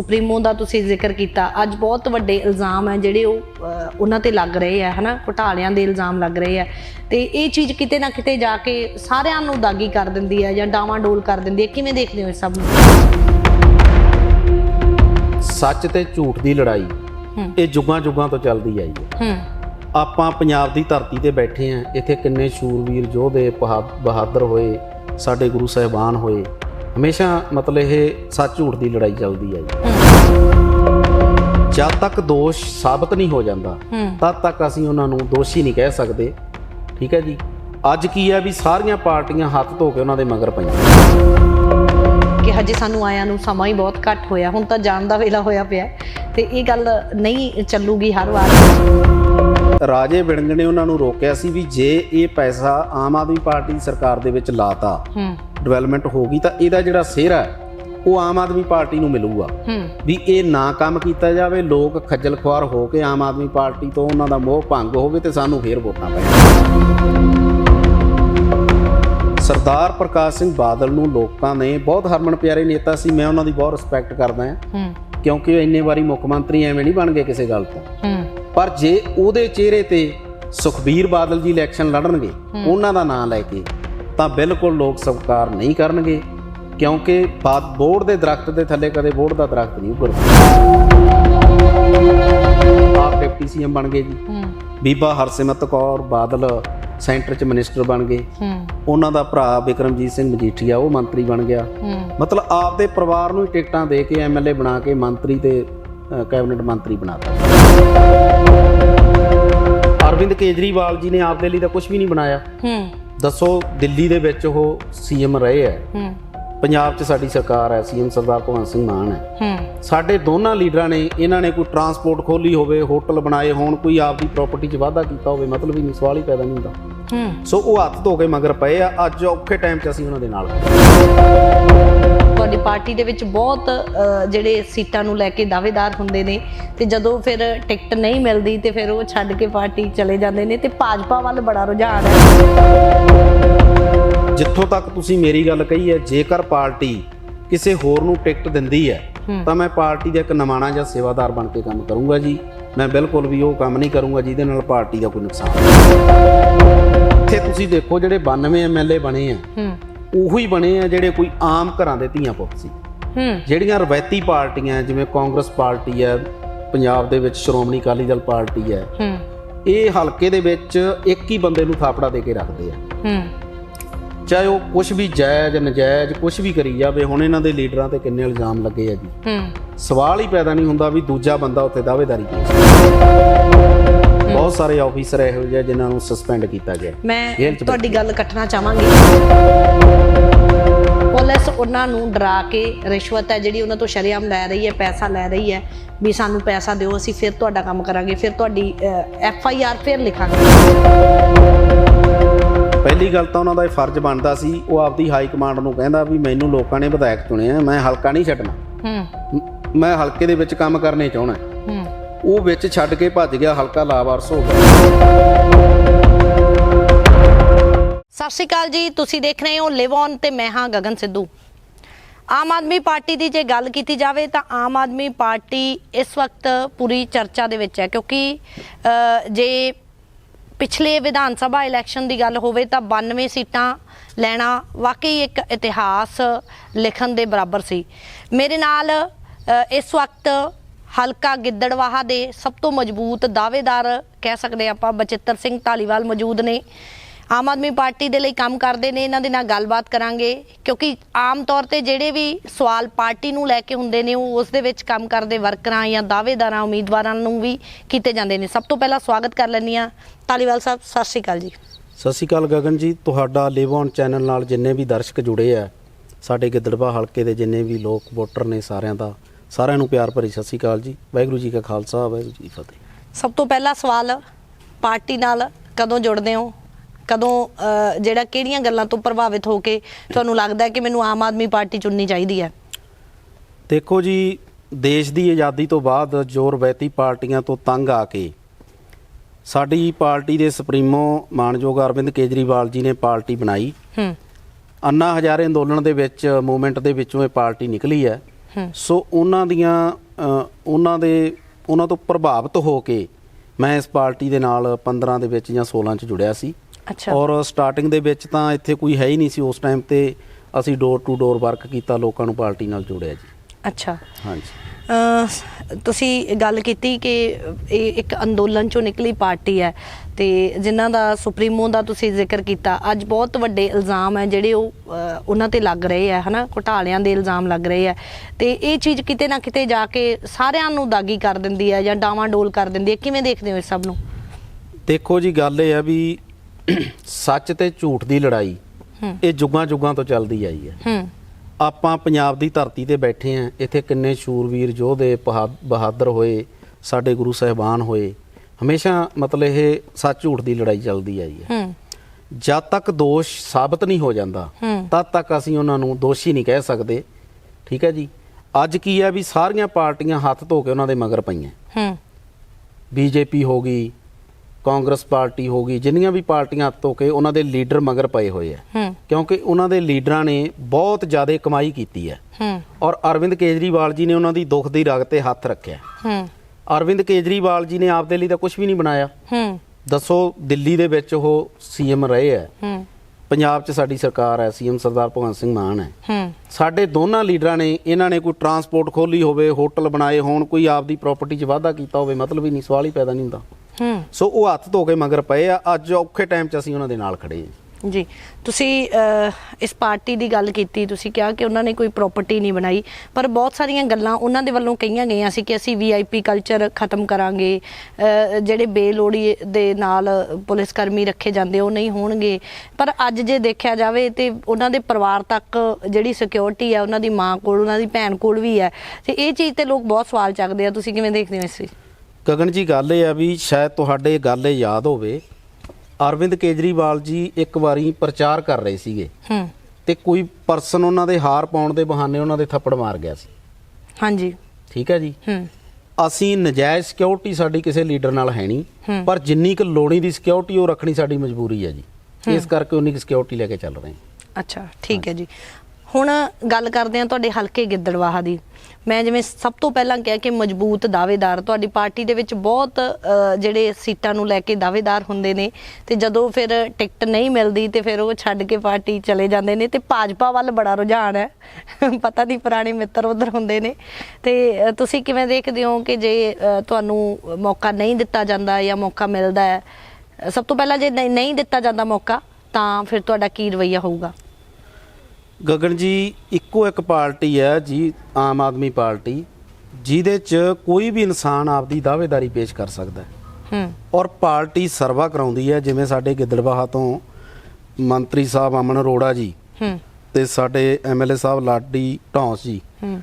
Supremo ਦਾ ਤੁਸੀਂ ਜ਼ਿਕਰ ਕੀਤਾ ਅੱਜ ਬਹੁਤ ਵੱਡੇ ਇਲਜ਼ਾਮ ਹੈ ਜਿਹੜੇ ਉਹ ਉਹਨਾਂ ਤੇ ਲੱਗ ਰਹੇ ਆ ਹਨਾ? ਘੁਟਾਲਿਆਂ ਦੇ ਇਲਜ਼ਾਮ ਲੱਗ ਰਹੇ ਆ ਤੇ ਇਹ ਚੀਜ਼ ਕਿਤੇ ਨਾ ਕਿਤੇ ਜਾ ਕੇ ਸਾਰਿਆਂ ਨੂੰ ਦਾਗੀ ਕਰ ਦਿੰਦੀ ਹੈ ਜਾਂ ਡਾਵਾਂਡੋਲ ਕਰ ਦਿੰਦੀ ਹੈ। ਕਿਵੇਂ ਦੇਖਦੇ ਹੋ ਇਸ ਸਭ ਨੂੰ? ਸੱਚ ਤੇ ਝੂਠ ਦੀ ਲੜਾਈ। ਇਹ ਜੁਗਾਂ ਜੁਗਾਂ ਤੋਂ ਚੱਲਦੀ ਆਈ ਹੈ। ਆਪਾਂ ਪੰਜਾਬ ਦੀ ਧਰਤੀ ਤੇ ਬੈਠੇ ਆਂ ਇੱਥੇ ਕਿੰਨੇ ਸ਼ੂਰਵੀਰ ਯੋਧੇ ਬਹਾ- ਬਹਾਦਰ ਹੋਏ ਸਾਡੇ ਗੁਰੂ ਸਾਹਿਬਾਨ ਹੋਏ ਹਮੇਸ਼ਾ ਮਤਲਬ ਇਹ ਸੱਚ ਝੂਠ ਦੀ ਲੜਾਈ ਚੱਲਦੀ ਆਈ ਜਦ ਤੱਕ ਦੋਸ਼ ਸਾਬਤ ਨਹੀਂ ਹੋ ਜਾਂਦਾ ਹੂੰ। ਤਦ ਤੱਕ ਅਸੀਂ ਉਹਨਾਂ ਨੂੰ ਦੋਸ਼ੀ ਨਹੀਂ ਕਹਿ ਸਕਦੇ। ਠੀਕ ਹੈ ਜੀ? ਅੱਜ ਕੀ ਹੈ ਵੀ ਸਾਰੀਆਂ ਪਾਰਟੀਆਂ ਹੱਥ ਧੋ ਕੇ ਉਹਨਾਂ ਦੇ ਮਗਰ ਪਈਆਂ। ਕਿ ਹਜੇ ਸਾਨੂੰ ਆਇਆਂ ਨੂੰ ਸਮਾਂ ਹੀ ਬਹੁਤ ਘੱਟ ਹੋਇਆ ਹੁਣ ਤਾਂ ਜਾਣ ਦਾ ਵੇਲਾ ਹੋਇਆ ਪਿਆ। ਹੈ ਤੇ ਇਹ ਗੱਲ ਨਹੀਂ ਚੱਲੂਗੀ ਹਰ ਵਾਰ। ਰਾਜੇ ਵਿੜੰਗ ਨੇ ਉਹਨਾਂ ਨੂੰ ਰੋਕਿਆ ਸੀ ਵੀ ਜੇ ਇਹ ਪੈਸਾ ਆਮ ਆਦਮੀ ਪਾਰਟੀ ਸਰਕਾਰ ਦੇ ਵਿੱਚ ਲਾਤਾ ਹੂੰ। ਡਿਵੈਲਪਮੈਂਟ ਹੋ ਗਈ ਤਾਂ ਇਹਦਾ ਜਿਹੜਾ ਸਿਹਰਾ ਉਹ ਆਮ ਆਦਮੀ ਪਾਰਟੀ ਨੂੰ ਮਿਲੂਗਾ। ਹੂੰ। ਵੀ ਇਹ ਨਾ ਕੰਮ ਕੀਤਾ ਜਾਵੇ ਲੋਕ ਖੱਜਲ ਖੁਆਰ ਹੋ ਕੇ ਆਮ ਆਦਮੀ ਪਾਰਟੀ ਤੋਂ ਉਹਨਾਂ ਦਾ ਮੋਹ ਭੰਗ ਹੋਵੇ ਤੇ ਸਾਨੂੰ ਫੇਰ ਵੋਟਾਂ ਪੈਣ ਸਰਦਾਰ ਪ੍ਰਕਾਸ਼ ਸਿੰਘ ਬਾਦਲ ਨੂੰ ਲੋਕਾਂ ਨੇ ਬਹੁਤ ਹਰਮਨ ਪਿਆਰੇ ਨੇਤਾ ਸੀ ਮੈਂ ਉਹਨਾਂ ਦੀ ਬਹੁਤ ਰਿਸਪੈਕਟ ਕਰਦਾ ਹਾਂ। ਕਿਉਂਕਿ ਇੰਨੇ ਵਾਰੀ ਮੁੱਖ ਮੰਤਰੀ ਐਵੇਂ ਨਹੀਂ ਬਣ ਗਏ ਕਿਸੇ ਗੱਲ ਤੋਂ। ਪਰ ਜੇ ਉਹਦੇ ਚਿਹਰੇ ਤੇ ਸੁਖਬੀਰ ਬਾਦਲ ਜੀ ਇਲੈਕਸ਼ਨ ਲੜਨਗੇ ਉਹਨਾਂ ਦਾ ਨਾਂ ਲੈ ਕੇ ਤਾਂ ਬਿਲਕੁਲ ਲੋਕ ਸਵੀਕਾਰ ਨਹੀਂ ਕਰਨਗੇ ਕਿਉਂਕਿ ਬਾਦ ਬੋਰਡ ਦੇ ਦਰਖਤ ਦੇ ਥੱਲੇ ਕਦੇ ਬੋਰਡ ਦਾ ਦਰਖਤ ਨਹੀਂ ਉੱਗਦਾ ਆਪ ਡਿਪਟੀ ਸੀਐਮ ਬਣ ਗਏ ਜੀ। ਬੀਬਾ ਹਰਸਿਮਰਤ ਕੌਰ ਬਾਦਲ ਸੈਂਟਰ 'ਚ ਮਿਨਿਸਟਰ ਬਣ ਗਏ। ਉਹਨਾਂ ਦਾ ਭਰਾ ਬਿਕਰਮਜੀਤ ਸਿੰਘ ਮਜੀਠੀਆ ਉਹ ਮੰਤਰੀ ਬਣ ਗਿਆ। ਮਤਲਬ ਆਪਦੇ ਪਰਿਵਾਰ ਨੂੰ ਹੀ ਟਿਕਟਾਂ ਦੇ ਕੇ ਐਮਐਲਏ ਬਣਾ ਕੇ ਮੰਤਰੀ ਤੇ ਕੈਬਨਿਟ ਮੰਤਰੀ ਬਣਾਤਾ। ਅਰਵਿੰਦ ਕੇਜਰੀਵਾਲ ਜੀ ਨੇ ਆਪਦੇ ਲਈ ਤਾਂ ਕੁਝ ਵੀ ਨਹੀਂ ਬਣਾਇਆ। ਹੂੰ। ਦੱਸੋ ਦਿੱਲੀ ਦੇ ਵਿੱਚ ਉਹ ਸੀਐਮ ਰਹੇ ਹੈ ਹੂੰ। ਪੰਜਾਬ 'ਚ ਸਾਡੀ ਸਰਕਾਰ ਹੈ ਸੀਐਮ ਸਰਦਾਰ ਭਗਵੰਤ ਸਿੰਘ ਮਾਨ ਹੈ। ਹੂੰ। ਸਾਡੇ ਦੋਨਾਂ ਲੀਡਰਾਂ ਨੇ ਇਹਨਾਂ ਨੇ ਕੋਈ ਟਰਾਂਸਪੋਰਟ ਖੋਲੀ ਹੋਵੇ ਹੋਟਲ ਬਣਾਏ ਹੋਣ ਕੋਈ ਆਪਦੀ ਪ੍ਰਾਪਰਟੀ 'ਚ ਵਾਧਾ ਕੀਤਾ ਹੋਵੇ ਮਤਲਬ ਹੀ ਨਹੀਂ ਸਵਾਲ ਹੀ ਪੈਦਾ ਨਹੀਂ ਹੁੰਦਾ। ਹੂੰ। ਸੋ ਉਹ ਹੱਥ ਧੋ ਕੇ ਮਗਰ ਪਏ ਆ ਅੱਜ ਔਖੇ ਟਾਈਮ 'ਚ ਅਸੀਂ ਉਹਨਾਂ ਦੇ ਨਾਲ। ਤੁਹਾਡੀ ਪਾਰਟੀ ਦੇ ਵਿੱਚ ਬਹੁਤ ਜਿਹੜੇ ਸੀਟਾਂ ਨੂੰ ਲੈ ਕੇ ਦਾਅਵੇਦਾਰ ਹੁੰਦੇ ਨੇ ਤੇ ਜਦੋਂ ਫਿਰ ਟਿਕਟ ਨਹੀਂ ਮਿਲਦੀ ਤੇ ਫਿਰ ਉਹ ਛੱਡ ਕੇ ਪਾਰਟੀ ਚਲੇ ਜਾਂਦੇ ਨੇ ਤੇ ਭਾਜਪਾ ਵੱਲ ਬੜਾ ਰੁਝਾਨ ਹੈ ਜਿੱਥੋਂ ਤੱਕ ਤੁਸੀਂ ਮੇਰੀ ਗੱਲ ਕਹੀ ਹੈ ਜੇਕਰ ਪਾਰਟੀ ਕਿਸੇ ਹੋਰ ਨੂੰ ਟਿਕਟ ਦਿੰਦੀ ਹੈ। ਤਾਂ ਮੈਂ ਪਾਰਟੀ ਦਾ ਇੱਕ ਨਮਾਣਾ ਜਾਂ ਸੇਵਾਦਾਰ ਬਣ ਕੇ ਕੰਮ ਕਰੂੰਗਾ ਜੀ ਮੈਂ ਬਿਲਕੁਲ ਵੀ ਉਹ ਕੰਮ ਨਹੀਂ ਕਰੂੰਗਾ ਜਿਹਦੇ ਨਾਲ ਪਾਰਟੀ ਦਾ ਕੋਈ ਨੁਕਸਾਨ ਹੋਵੇ। ਇੱਥੇ ਤੁਸੀਂ ਦੇਖੋ ਜਿਹੜੇ 92 ਐਮਐਲਏ ਬਣੇ ਆ ਉਹੀ ਬਣੇ ਆ ਜਿਹੜੇ ਕੋਈ ਆਮ ਘਰਾਂ ਦੇ ਧੀਆਂ ਪੁੱਤ ਸੀ। ਹੂੰ। ਜਿਹੜੀਆਂ ਰਵਾਇਤੀ ਪਾਰਟੀਆਂ ਜਿਵੇਂ ਕਾਂਗਰਸ ਪਾਰਟੀ ਹੈ ਪੰਜਾਬ ਦੇ ਵਿੱਚ ਸ਼੍ਰੋਮਣੀ ਅਕਾਲੀ ਦਲ ਪਾਰਟੀ ਹੈ ਹੂੰ। ਇਹ ਹਲਕੇ ਦੇ ਵਿੱਚ ਇੱਕ ਹੀ ਬੰਦੇ ਨੂੰ ਥਾਪੜਾ ਦੇ ਕੇ ਰੱਖਦੇ ਆ। ਹੂੰ। ਚਾਹੇ ਉਹ ਕੁਝ ਵੀ ਜਾਇਜ਼ ਨਜਾਇਜ਼ ਕੁਝ ਵੀ ਕਰੀ ਜਾਵੇ ਹੁਣ ਇਹਨਾਂ ਦੇ ਲੀਡਰਾਂ ਤੇ ਕਿੰਨੇ ਇਲਜ਼ਾਮ ਲੱਗੇ ਆ ਜੀ। ਹੂੰ। ਸਵਾਲ ਹੀ ਪੈਦਾ ਨਹੀਂ ਹੁੰਦਾ ਵੀ ਦੂਜਾ ਬੰਦਾ ਉੱਥੇ ਦਾਅਵੇਦਾਰੀ ਕਰੇ ਬਹੁਤ ਸਾਰੇ ਆਫੀਸਰ ਇਹੋ ਜਿਹੇ ਜਿਨ੍ਹਾਂ ਨੂੰ ਸਸਪੈਂਡ ਕੀਤਾ ਗਿਆ। ਮੈਂ ਤੁਹਾਡੀ ਗੱਲ ਕੱਟਣਾ ਚਾਹਾਂਗੀ। ਪੁਲਿਸ ਉਹਨਾਂ ਨੂੰ ਡਰਾ ਕੇ ਰਿਸ਼ਵਤ ਹੈ ਜਿਹੜੀ ਉਹਨਾਂ ਤੋਂ ਸ਼ਰੇਆਮ ਲੈ ਰਹੀ ਹੈ ਪੈਸਾ ਲੈ ਰਹੀ ਹੈ ਵੀ ਸਾਨੂੰ ਪੈਸਾ ਦਿਓ ਅਸੀਂ ਫਿਰ ਤੁਹਾਡਾ ਕੰਮ ਕਰਾਂਗੇ ਫਿਰ ਤੁਹਾਡੀ ਐਫ ਆਈ ਆਰ ਫਿਰ ਲਿਖਾਂਗੇ। ਪਹਿਲੀ ਗੱਲ ਤਾਂ ਉਹਨਾਂ ਦਾ ਇਹ ਫਰਜ਼ ਬਣਦਾ ਸੀ ਉਹ ਆਪਦੀ ਹਾਈ ਕਮਾਂਡ ਨੂੰ ਕਹਿੰਦਾ ਵੀ ਮੈਨੂੰ ਲੋਕਾਂ ਨੇ ਵਿਧਾਇਕ ਚੁਣਿਆ ਮੈਂ ਹਲਕਾ ਨਹੀਂ ਛੱਡਣਾ। ਹੂੰ। ਮ- ਹਲਕੇ ਦੇ ਵਿੱਚ ਕੰਮ ਕਰਨੇ ਚਾਹਣਾ। ਉਹ ਵਿੱਚ ਛੱਡ ਕੇ ਭੱਜ ਗਿਆ, ਹਲਕਾ ਲਾਵਾਰਸ ਹੋ ਗਿਆ। ਸਤਿ ਸ਼੍ਰੀ ਅਕਾਲ ਜੀ, ਤੁਸੀਂ ਦੇਖ ਰਹੇ ਹੋ ਲਿਵ ਔਨ ਤੇ ਮੈਂ ਹਾਂ ਗਗਨ ਸਿੱਧੂ। ਆਮ ਆਦਮੀ ਪਾਰਟੀ ਦੀ ਜੇ ਗੱਲ ਕੀਤੀ ਜਾਵੇ ਤਾਂ ਆਮ ਆਦਮੀ ਪਾਰਟੀ ਇਸ ਵਕਤ ਪੂਰੀ ਚਰਚਾ ਦੇ ਵਿੱਚ ਹੈ ਕਿਉਂਕਿ ਜੇ ਪਿਛਲੇ ਵਿਧਾਨ ਸਭਾ ਇਲੈਕਸ਼ਨ ਦੀ ਗੱਲ ਹੋਵੇ ਤਾਂ 92 ਸੀਟਾਂ ਲੈਣਾ ਵਾਕਈ ਇੱਕ ਇਤਿਹਾਸ ਲਿਖਣ ਦੇ ਬਰਾਬਰ ਸੀ। ਮੇਰੇ ਨਾਲ ਇਸ ਵਕਤ ਹਲਕਾ ਗਿੱਦੜਵਾਹਾ ਦੇ ਸਭ ਤੋਂ ਮਜ਼ਬੂਤ ਦਾਅਵੇਦਾਰ ਕਹਿ ਸਕਦੇ ਆਪਾਂ ਬਚਿੱਤਰ ਸਿੰਘ ਢਾਲੀਵਾਲ ਮੌਜੂਦ ਨੇ। ਆਮ ਆਦਮੀ ਪਾਰਟੀ ਦੇ ਲਈ ਕੰਮ ਕਰਦੇ ਨੇ, ਇਹਨਾਂ ਦੇ ਨਾਲ ਗੱਲਬਾਤ ਕਰਾਂਗੇ। ਕਿਉਂਕਿ ਆਮ ਤੌਰ ਤੇ ਜਿਹੜੇ ਵੀ ਸਵਾਲ ਪਾਰਟੀ ਨੂੰ ਲੈ ਕੇ ਹੁੰਦੇ ਨੇ, ਉਹ ਉਸ ਦੇ ਵਿੱਚ ਕੰਮ ਕਰਦੇ ਵਰਕਰਾਂ ਜਾਂ ਦਾਅਵੇਦਾਰਾਂ, ਉਮੀਦਵਾਰਾਂ ਨੂੰ ਵੀ ਕੀਤੇ ਜਾਂਦੇ ਨੇ। ਸਭ ਤੋਂ ਪਹਿਲਾਂ ਸਵਾਗਤ ਕਰ ਲੈਂਦੀ ਹਾਂ ਧਾਲੀਵਾਲ ਸਾਹਿਬ। ਸਤਿ ਸ਼੍ਰੀ ਅਕਾਲ ਜੀ। ਸਤਿ ਸ਼੍ਰੀ ਅਕਾਲ ਗਗਨ ਜੀ। ਤੁਹਾਡਾ ਲਿਵ ਔਨ ਚੈਨਲ ਨਾਲ ਜਿੰਨੇ ਵੀ ਦਰਸ਼ਕ ਜੁੜੇ ਆ, ਸਾਡੇ ਗਿੱਦੜਬਾ ਹਲਕੇ ਦੇ ਜਿੰਨੇ ਵੀ ਲੋਕ, ਵੋਟਰ ਨੇ ਸਾਰਿਆਂ ਦਾ ਸਾਰਿਆਂ ਨੂੰ ਪਿਆਰ ਭਰੀ ਸਤਿ ਸ਼੍ਰੀ ਅਕਾਲ ਜੀ। ਵਾਹਿਗੁਰੂ ਜੀ ਕਾ ਖਾਲਸਾ ਵਾਹਿਗੁਰੂ ਜੀ ਕੀ ਫਤਿਹ। ਸਭ ਤੋਂ ਪਹਿਲਾ ਸਵਾਲ ਪਾਰਟੀ ਨਾਲ ਕਦੋਂ ਜੁੜਦੇ ਹੋ? ਕਦੋਂ ਜਿਹੜਾ ਕਿਹੜੀਆਂ ਗੱਲਾਂ ਤੋਂ ਪ੍ਰਭਾਵਿਤ ਹੋ ਕੇ ਤੁਹਾਨੂੰ ਲੱਗਦਾ ਹੈ ਕਿ ਮੈਨੂੰ ਆਮ ਆਦਮੀ ਪਾਰਟੀ ਚੁਣਨੀ ਚਾਹੀਦੀ ਹੈ? ਦੇਖੋ ਜੀ ਦੇਸ਼ ਦੀ ਆਜ਼ਾਦੀ ਤੋਂ ਬਾਅਦ ਜੋ ਰਵਾਇਤੀ ਪਾਰਟੀਆਂ ਤੋਂ ਤੰਗ ਆ ਕੇ ਸਾਡੀ ਪਾਰਟੀ ਦੇ ਸੁਪਰੀਮੋ ਮਾਨਯੋਗ ਅਰਵਿੰਦ ਕੇਜਰੀਵਾਲ ਜੀ ਨੇ ਪਾਰਟੀ ਬਣਾਈ। ਹੂੰ। ਅੰਨਾ ਹਜ਼ਾਰੇ ਅੰਦੋਲਨ ਦੇ ਵਿੱਚ ਮੂਵਮੈਂਟ ਦੇ ਵਿੱਚੋਂ ਇਹ ਪਾਰਟੀ ਨਿਕਲੀ ਹੈ। ਸੋ ਉਹਨਾਂ ਦੀਆਂ ਉਹਨਾਂ ਦੇ ਉਹਨਾਂ ਤੋਂ ਪ੍ਰਭਾਵਿਤ ਹੋ ਕੇ ਮੈਂ ਇਸ ਪਾਰਟੀ ਦੇ ਨਾਲ 15 ਦੇ ਵਿੱਚ ਜਾਂ 16 ਚ ਜੁੜਿਆ ਸੀ। ਅੱਛਾ। ਔਰ ਸਟਾਰਟਿੰਗ ਦੇ ਵਿੱਚ ਤਾਂ ਇੱਥੇ ਕੋਈ ਹੈ ਹੀ ਨਹੀਂ ਸੀ ਉਸ ਟਾਈਮ ਤੇ ਅਸੀਂ ਡੋਰ ਟੂ ਡੋਰ ਵਰਕ ਕੀਤਾ ਲੋਕਾਂ ਨੂੰ ਪਾਰਟੀ ਨਾਲ ਜੋੜਿਆ ਜੀ। ਅੱਛਾ। ਹਾਂਜੀ। ਅਹ ਤੁਸੀਂ ਗੱਲ ਕੀਤੀ ਕਿ ਇਹ ਇੱਕ ਅੰਦੋਲਨ ਚੋਂ ਨਿਕਲੀ ਪਾਰਟੀ ਹੈ ਤੇ ਜਿਨ੍ਹਾਂ ਦਾ ਸੁਪਰੀਮੋ ਦਾ ਤੁਸੀਂ ਜ਼ਿਕਰ ਕੀਤਾ ਅੱਜ ਬਹੁਤ ਵੱਡੇ ਇਲਜ਼ਾਮ ਹੈ ਜਿਹੜੇ ਉਹ ਅਹ, ਉਹਨਾਂ ਤੇ ਲੱਗ ਰਹੇ ਆ ਹਨਾ? ਘੁਟਾਲਿਆਂ ਦੇ ਇਲਜ਼ਾਮ ਲੱਗ ਰਹੇ ਆ ਤੇ ਇਹ ਚੀਜ਼ ਕਿਤੇ ਨਾ ਕਿਤੇ ਜਾ ਕੇ ਸਾਰਿਆਂ ਨੂੰ ਦਾਗੀ ਕਰ ਦਿੰਦੀ ਹੈ ਜਾਂ ਡਾਵਾਂ ਡੋਲ ਕਰ ਦਿੰਦੀ ਹੈ। ਕਿਵੇਂ ਦੇਖਦੇ ਹੋ ਇਸ ਸਭ ਨੂੰ? ਦੇਖੋ ਜੀ ਗੱਲ ਇਹ ਆ ਵੀ ਸੱਚ ਤੇ ਝੂਠ ਦੀ ਲੜਾਈ ਹੂੰ। ਇਹ ਜੁਗਾਂ ਜੁਗਾਂ ਤੋਂ ਚੱਲਦੀ ਆਈ ਹੈ। ਹੂੰ। ਆਪਾਂ ਪੰਜਾਬ ਦੀ ਧਰਤੀ ਤੇ ਬੈਠੇ ਆਂ ਇੱਥੇ ਕਿੰਨੇ ਸ਼ੂਰਵੀਰ ਯੋਧੇ ਬਹਾ- ਬਹਾਦਰ ਹੋਏ ਸਾਡੇ ਗੁਰੂ ਸਾਹਿਬਾਨ ਹੋਏ ਹਮੇਸ਼ਾ ਮਤਲਬ ਇਹ ਸੱਚ ਝੂਠ ਦੀ ਲੜਾਈ ਚੱਲਦੀ ਆਈ ਹੈ। ਜਦ ਤੱਕ ਦੋਸ਼ ਸਾਬਤ ਨਹੀਂ ਹੋ ਜਾਂਦਾ। ਤਦ ਤੱਕ ਅਸੀਂ ਉਹਨਾਂ ਨੂੰ ਦੋਸ਼ੀ ਨਹੀਂ ਕਹਿ ਸਕਦੇ ਠੀਕ ਹੈ ਜੀ? ਅੱਜ ਕੀ ਹੈ ਵੀ ਸਾਰੀਆਂ ਪਾਰਟੀਆਂ ਹੱਥ ਧੋ ਕੇ ਉਹਨਾਂ ਦੇ ਮਗਰ ਪਈਆਂ। ਹੂੰ। ਬੀਜੇਪੀ ਹੋ ਗਈ ਕਾਂਗਰਸ ਪਾਰਟੀ ਹੋ ਗਈ ਜਿੰਨੀਆਂ ਵੀ ਪਾਰਟੀਆਂ ਧੋ ਕੇ ਉਹਨਾਂ ਦੇ ਲੀਡਰ ਮਗਰ ਪਏ ਹੋਏ ਆ। ਕਿਉਂਕਿ ਉਹਨਾਂ ਦੇ ਲੀਡਰਾਂ ਨੇ ਬਹੁਤ ਜ਼ਿਆਦਾ ਕਮਾਈ ਕੀਤੀ ਹੈ। ਔਰ ਅਰਵਿੰਦ ਕੇਜਰੀਵਾਲ ਜੀ ਨੇ ਉਹਨਾਂ ਦੀ ਦੁੱਖ ਦੀ ਰਗ ਤੇ ਹੱਥ ਰੱਖਿਆ। ਅਰਵਿੰਦ ਕੇਜਰੀਵਾਲ ਜੀ ਨੇ ਆਪਦੇ ਲਈ ਤਾਂ ਕੁਝ ਵੀ ਨਹੀਂ ਬਣਾਇਆ। ਦੱਸੋ ਦਿੱਲੀ ਦੇ ਵਿੱਚ ਉਹ ਸੀਐਮ ਰਹੇ ਹੂੰ। ਪੰਜਾਬ 'ਚ ਸਾਡੀ ਸਰਕਾਰ ਹੈ ਸੀਐਮ ਸਰਦਾਰ ਭਗਵੰਤ ਸਿੰਘ ਮਾਨ ਹੈ। ਸਾਡੇ ਦੋਨਾਂ ਲੀਡਰਾਂ ਨੇ ਇਹਨਾਂ ਨੇ ਕੋਈ ਟਰਾਂਸਪੋਰਟ ਖੋਲੀ ਹੋਵੇ ਹੋਟਲ ਬਣਾਏ ਹੋਣ ਕੋਈ ਆਪਦੀ ਪ੍ਰਾਪਰਟੀ 'ਚ ਵਾਧਾ ਕੀਤਾ ਹੋਵੇ ਮਤਲਬ ਹੀ ਨਹੀਂ ਸਵਾਲ ਹੀ ਪੈਦਾ ਨਹੀਂ ਹੁੰਦਾ। ਸੋ ਉਹ ਹੱਥ ਧੋ ਕੇ ਮਗਰ ਪਏ ਆ ਅੱਜ ਔਖੇ ਟਾਈਮ 'ਚ ਅਸੀਂ ਉਹਨਾਂ ਦੇ ਨਾਲ ਖੜੇ ਹਾਂ। ਜੀ ਤੁਸੀਂ ਇਸ ਪਾਰਟੀ ਦੀ ਗੱਲ ਕੀਤੀ ਤੁਸੀਂ ਕਿਹਾ ਕਿ ਉਹਨਾਂ ਨੇ ਕੋਈ ਪ੍ਰਾਪਰਟੀ ਨਹੀਂ ਬਣਾਈ ਪਰ ਬਹੁਤ ਸਾਰੀਆਂ ਗੱਲਾਂ ਉਹਨਾਂ ਦੇ ਵੱਲੋਂ ਕਹੀਆਂ ਗਈਆਂ ਸੀ ਕਿ ਅਸੀਂ ਵੀਆਈਪੀ ਕਲਚਰ ਖਤਮ ਕਰਾਂਗੇ ਜਿਹੜੇ ਬੇਲੋੜੀ ਦੇ ਨਾਲ ਪੁਲਿਸ ਕਰਮੀ ਰੱਖੇ ਜਾਂਦੇ ਉਹ ਨਹੀਂ ਹੋਣਗੇ। ਪਰ ਅੱਜ ਜੇ ਦੇਖਿਆ ਜਾਵੇ ਤੇ ਉਹਨਾਂ ਦੇ ਪਰਿਵਾਰ ਤੱਕ ਜਿਹੜੀ ਸਿਕਿਉਰਿਟੀ ਹੈ ਉਹਨਾਂ ਦੀ ਮਾਂ ਕੋਲ ਉਹਨਾਂ ਦੀ ਭੈਣ ਕੋਲ ਵੀ ਹੈ। ਤੇ ਇਹ ਚੀਜ਼ ਤੇ ਲੋਕ ਬਹੁਤ ਸਵਾਲ ਚੱਕਦੇ ਆ ਤੁਸੀਂ ਕਿਵੇਂ ਦੇਖਦੇ ਹੋ ਇਸ ਚੀਜ਼? ਗਗਨ ਜੀ ਗੱਲ ਇਹ ਆ ਵੀ ਸ਼ਾਇਦ ਤੁਹਾਡੇ ਗੱਲ ਇਹ ਯਾਦ ਹੋਵੇ। ਅਰਵਿੰਦ ਕੇਜਰੀਵਾਲ ਜੀ ਇੱਕ ਵਾਰੀ ਪ੍ਰਚਾਰ ਕਰ ਰਹੇ ਸੀਗੇ। ਹੂੰ। ਤੇ ਕੋਈ ਪਰਸਨ ਉਹਨਾਂ ਦੇ ਹਾਰ ਪਾਉਣ ਦੇ ਬਹਾਨੇ ਉਹਨਾਂ ਦੇ ਥੱਪੜ ਮਾਰ ਗਿਆ ਸੀ। ਹਾਂਜੀ। ਠੀਕ ਹੈ ਜੀ? ਹੂੰ। ਅਸੀਂ ਨਜਾਇਜ਼ ਸਿਕਿਉਰਿਟੀ ਸਾਡੀ ਕਿਸੇ ਲੀਡਰ ਨਾਲ ਹੈ ਨਹੀਂ। ਪਰ ਜਿੰਨੀ ਕੁ ਲੋੜੀ ਦੀ ਸਿਕਿਉਰਿਟੀ ਉਹ ਰੱਖਣੀ ਸਾਡੀ ਮਜਬੂਰੀ ਹੈ ਜੀ। ਇਸ ਕਰਕੇ ਉਨੀ ਕੁ ਸਿਕਿਉਰਿਟੀ ਲੈ ਕੇ ਚੱਲ ਰਹੇ ਹਾਂ। ਅੱਛਾ ਠੀਕ ਹੈ ਜੀ। ਹੁਣ ਗੱਲ ਕਰਦੇ ਹਾਂ ਤੁਹਾਡੇ ਹਲਕੇ ਗਿੱਦੜਵਾਹਾ ਦੀ। ਮੈਂ ਜਿਵੇਂ ਸਭ ਤੋਂ ਪਹਿਲਾਂ ਕਿਹਾ ਕਿ ਮਜ਼ਬੂਤ ਦਾਅਵੇਦਾਰ, ਤੁਹਾਡੀ ਪਾਰਟੀ ਦੇ ਵਿੱਚ ਬਹੁਤ ਜਿਹੜੇ ਸੀਟਾਂ ਨੂੰ ਲੈ ਕੇ ਦਾਅਵੇਦਾਰ ਹੁੰਦੇ ਨੇ ਤੇ ਜਦੋਂ ਫਿਰ ਟਿਕਟ ਨਹੀਂ ਮਿਲਦੀ ਤੇ ਫਿਰ ਉਹ ਛੱਡ ਕੇ ਪਾਰਟੀ ਚਲੇ ਜਾਂਦੇ ਨੇ ਤੇ ਭਾਜਪਾ ਵੱਲ ਬੜਾ ਰੁਝਾਨ ਹੈ। ਪਤਾ ਨਹੀਂ ਪੁਰਾਣੇ ਮਿੱਤਰ ਉਧਰ ਹੁੰਦੇ ਨੇ। ਤੇ ਤੁਸੀਂ ਕਿਵੇਂ ਦੇਖਦੇ ਹੋ ਕਿ ਜੇ ਤੁਹਾਨੂੰ ਮੌਕਾ ਨਹੀਂ ਦਿੱਤਾ ਜਾਂਦਾ ਜਾਂ ਮੌਕਾ ਮਿਲਦਾ ਹੈ, ਸਭ ਤੋਂ ਪਹਿਲਾਂ ਜੇ ਨਹੀਂ ਨਹੀਂ ਦਿੱਤਾ ਜਾਂਦਾ ਮੌਕਾ, ਤਾਂ ਫਿਰ ਤੁਹਾਡਾ ਕੀ ਰਵੱਈਆ ਹੋਊਗਾ? ਗਗਨ ਜੀ ਇੱਕੋ ਇੱਕ ਪਾਰਟੀ ਹੈ ਜੀ ਆਮ ਆਦਮੀ ਪਾਰਟੀ ਜਿਹਦੇ 'ਚ ਕੋਈ ਵੀ ਇਨਸਾਨ ਆਪਦੀ ਦਾਅਵੇਦਾਰੀ ਪੇਸ਼ ਕਰ ਸਕਦਾ ਹੈ। ਹੂੰ। ਔਰ ਪਾਰਟੀ ਸਰਵਾ ਕਰਾਉਂਦੀ ਹੈ ਜਿਵੇਂ ਸਾਡੇ ਗਿੱਦੜਬਾਹਾ ਤੋਂ ਮੰਤਰੀ ਸਾਹਿਬ ਅਮਨ ਅਰੋੜਾ ਜੀ ਹੂੰ। ਤੇ ਸਾਡੇ ਐਮਐਲਏ ਸਾਹਿਬ ਲਾਡੀ ਢੌਂਸ ਜੀ। ਹੂੰ।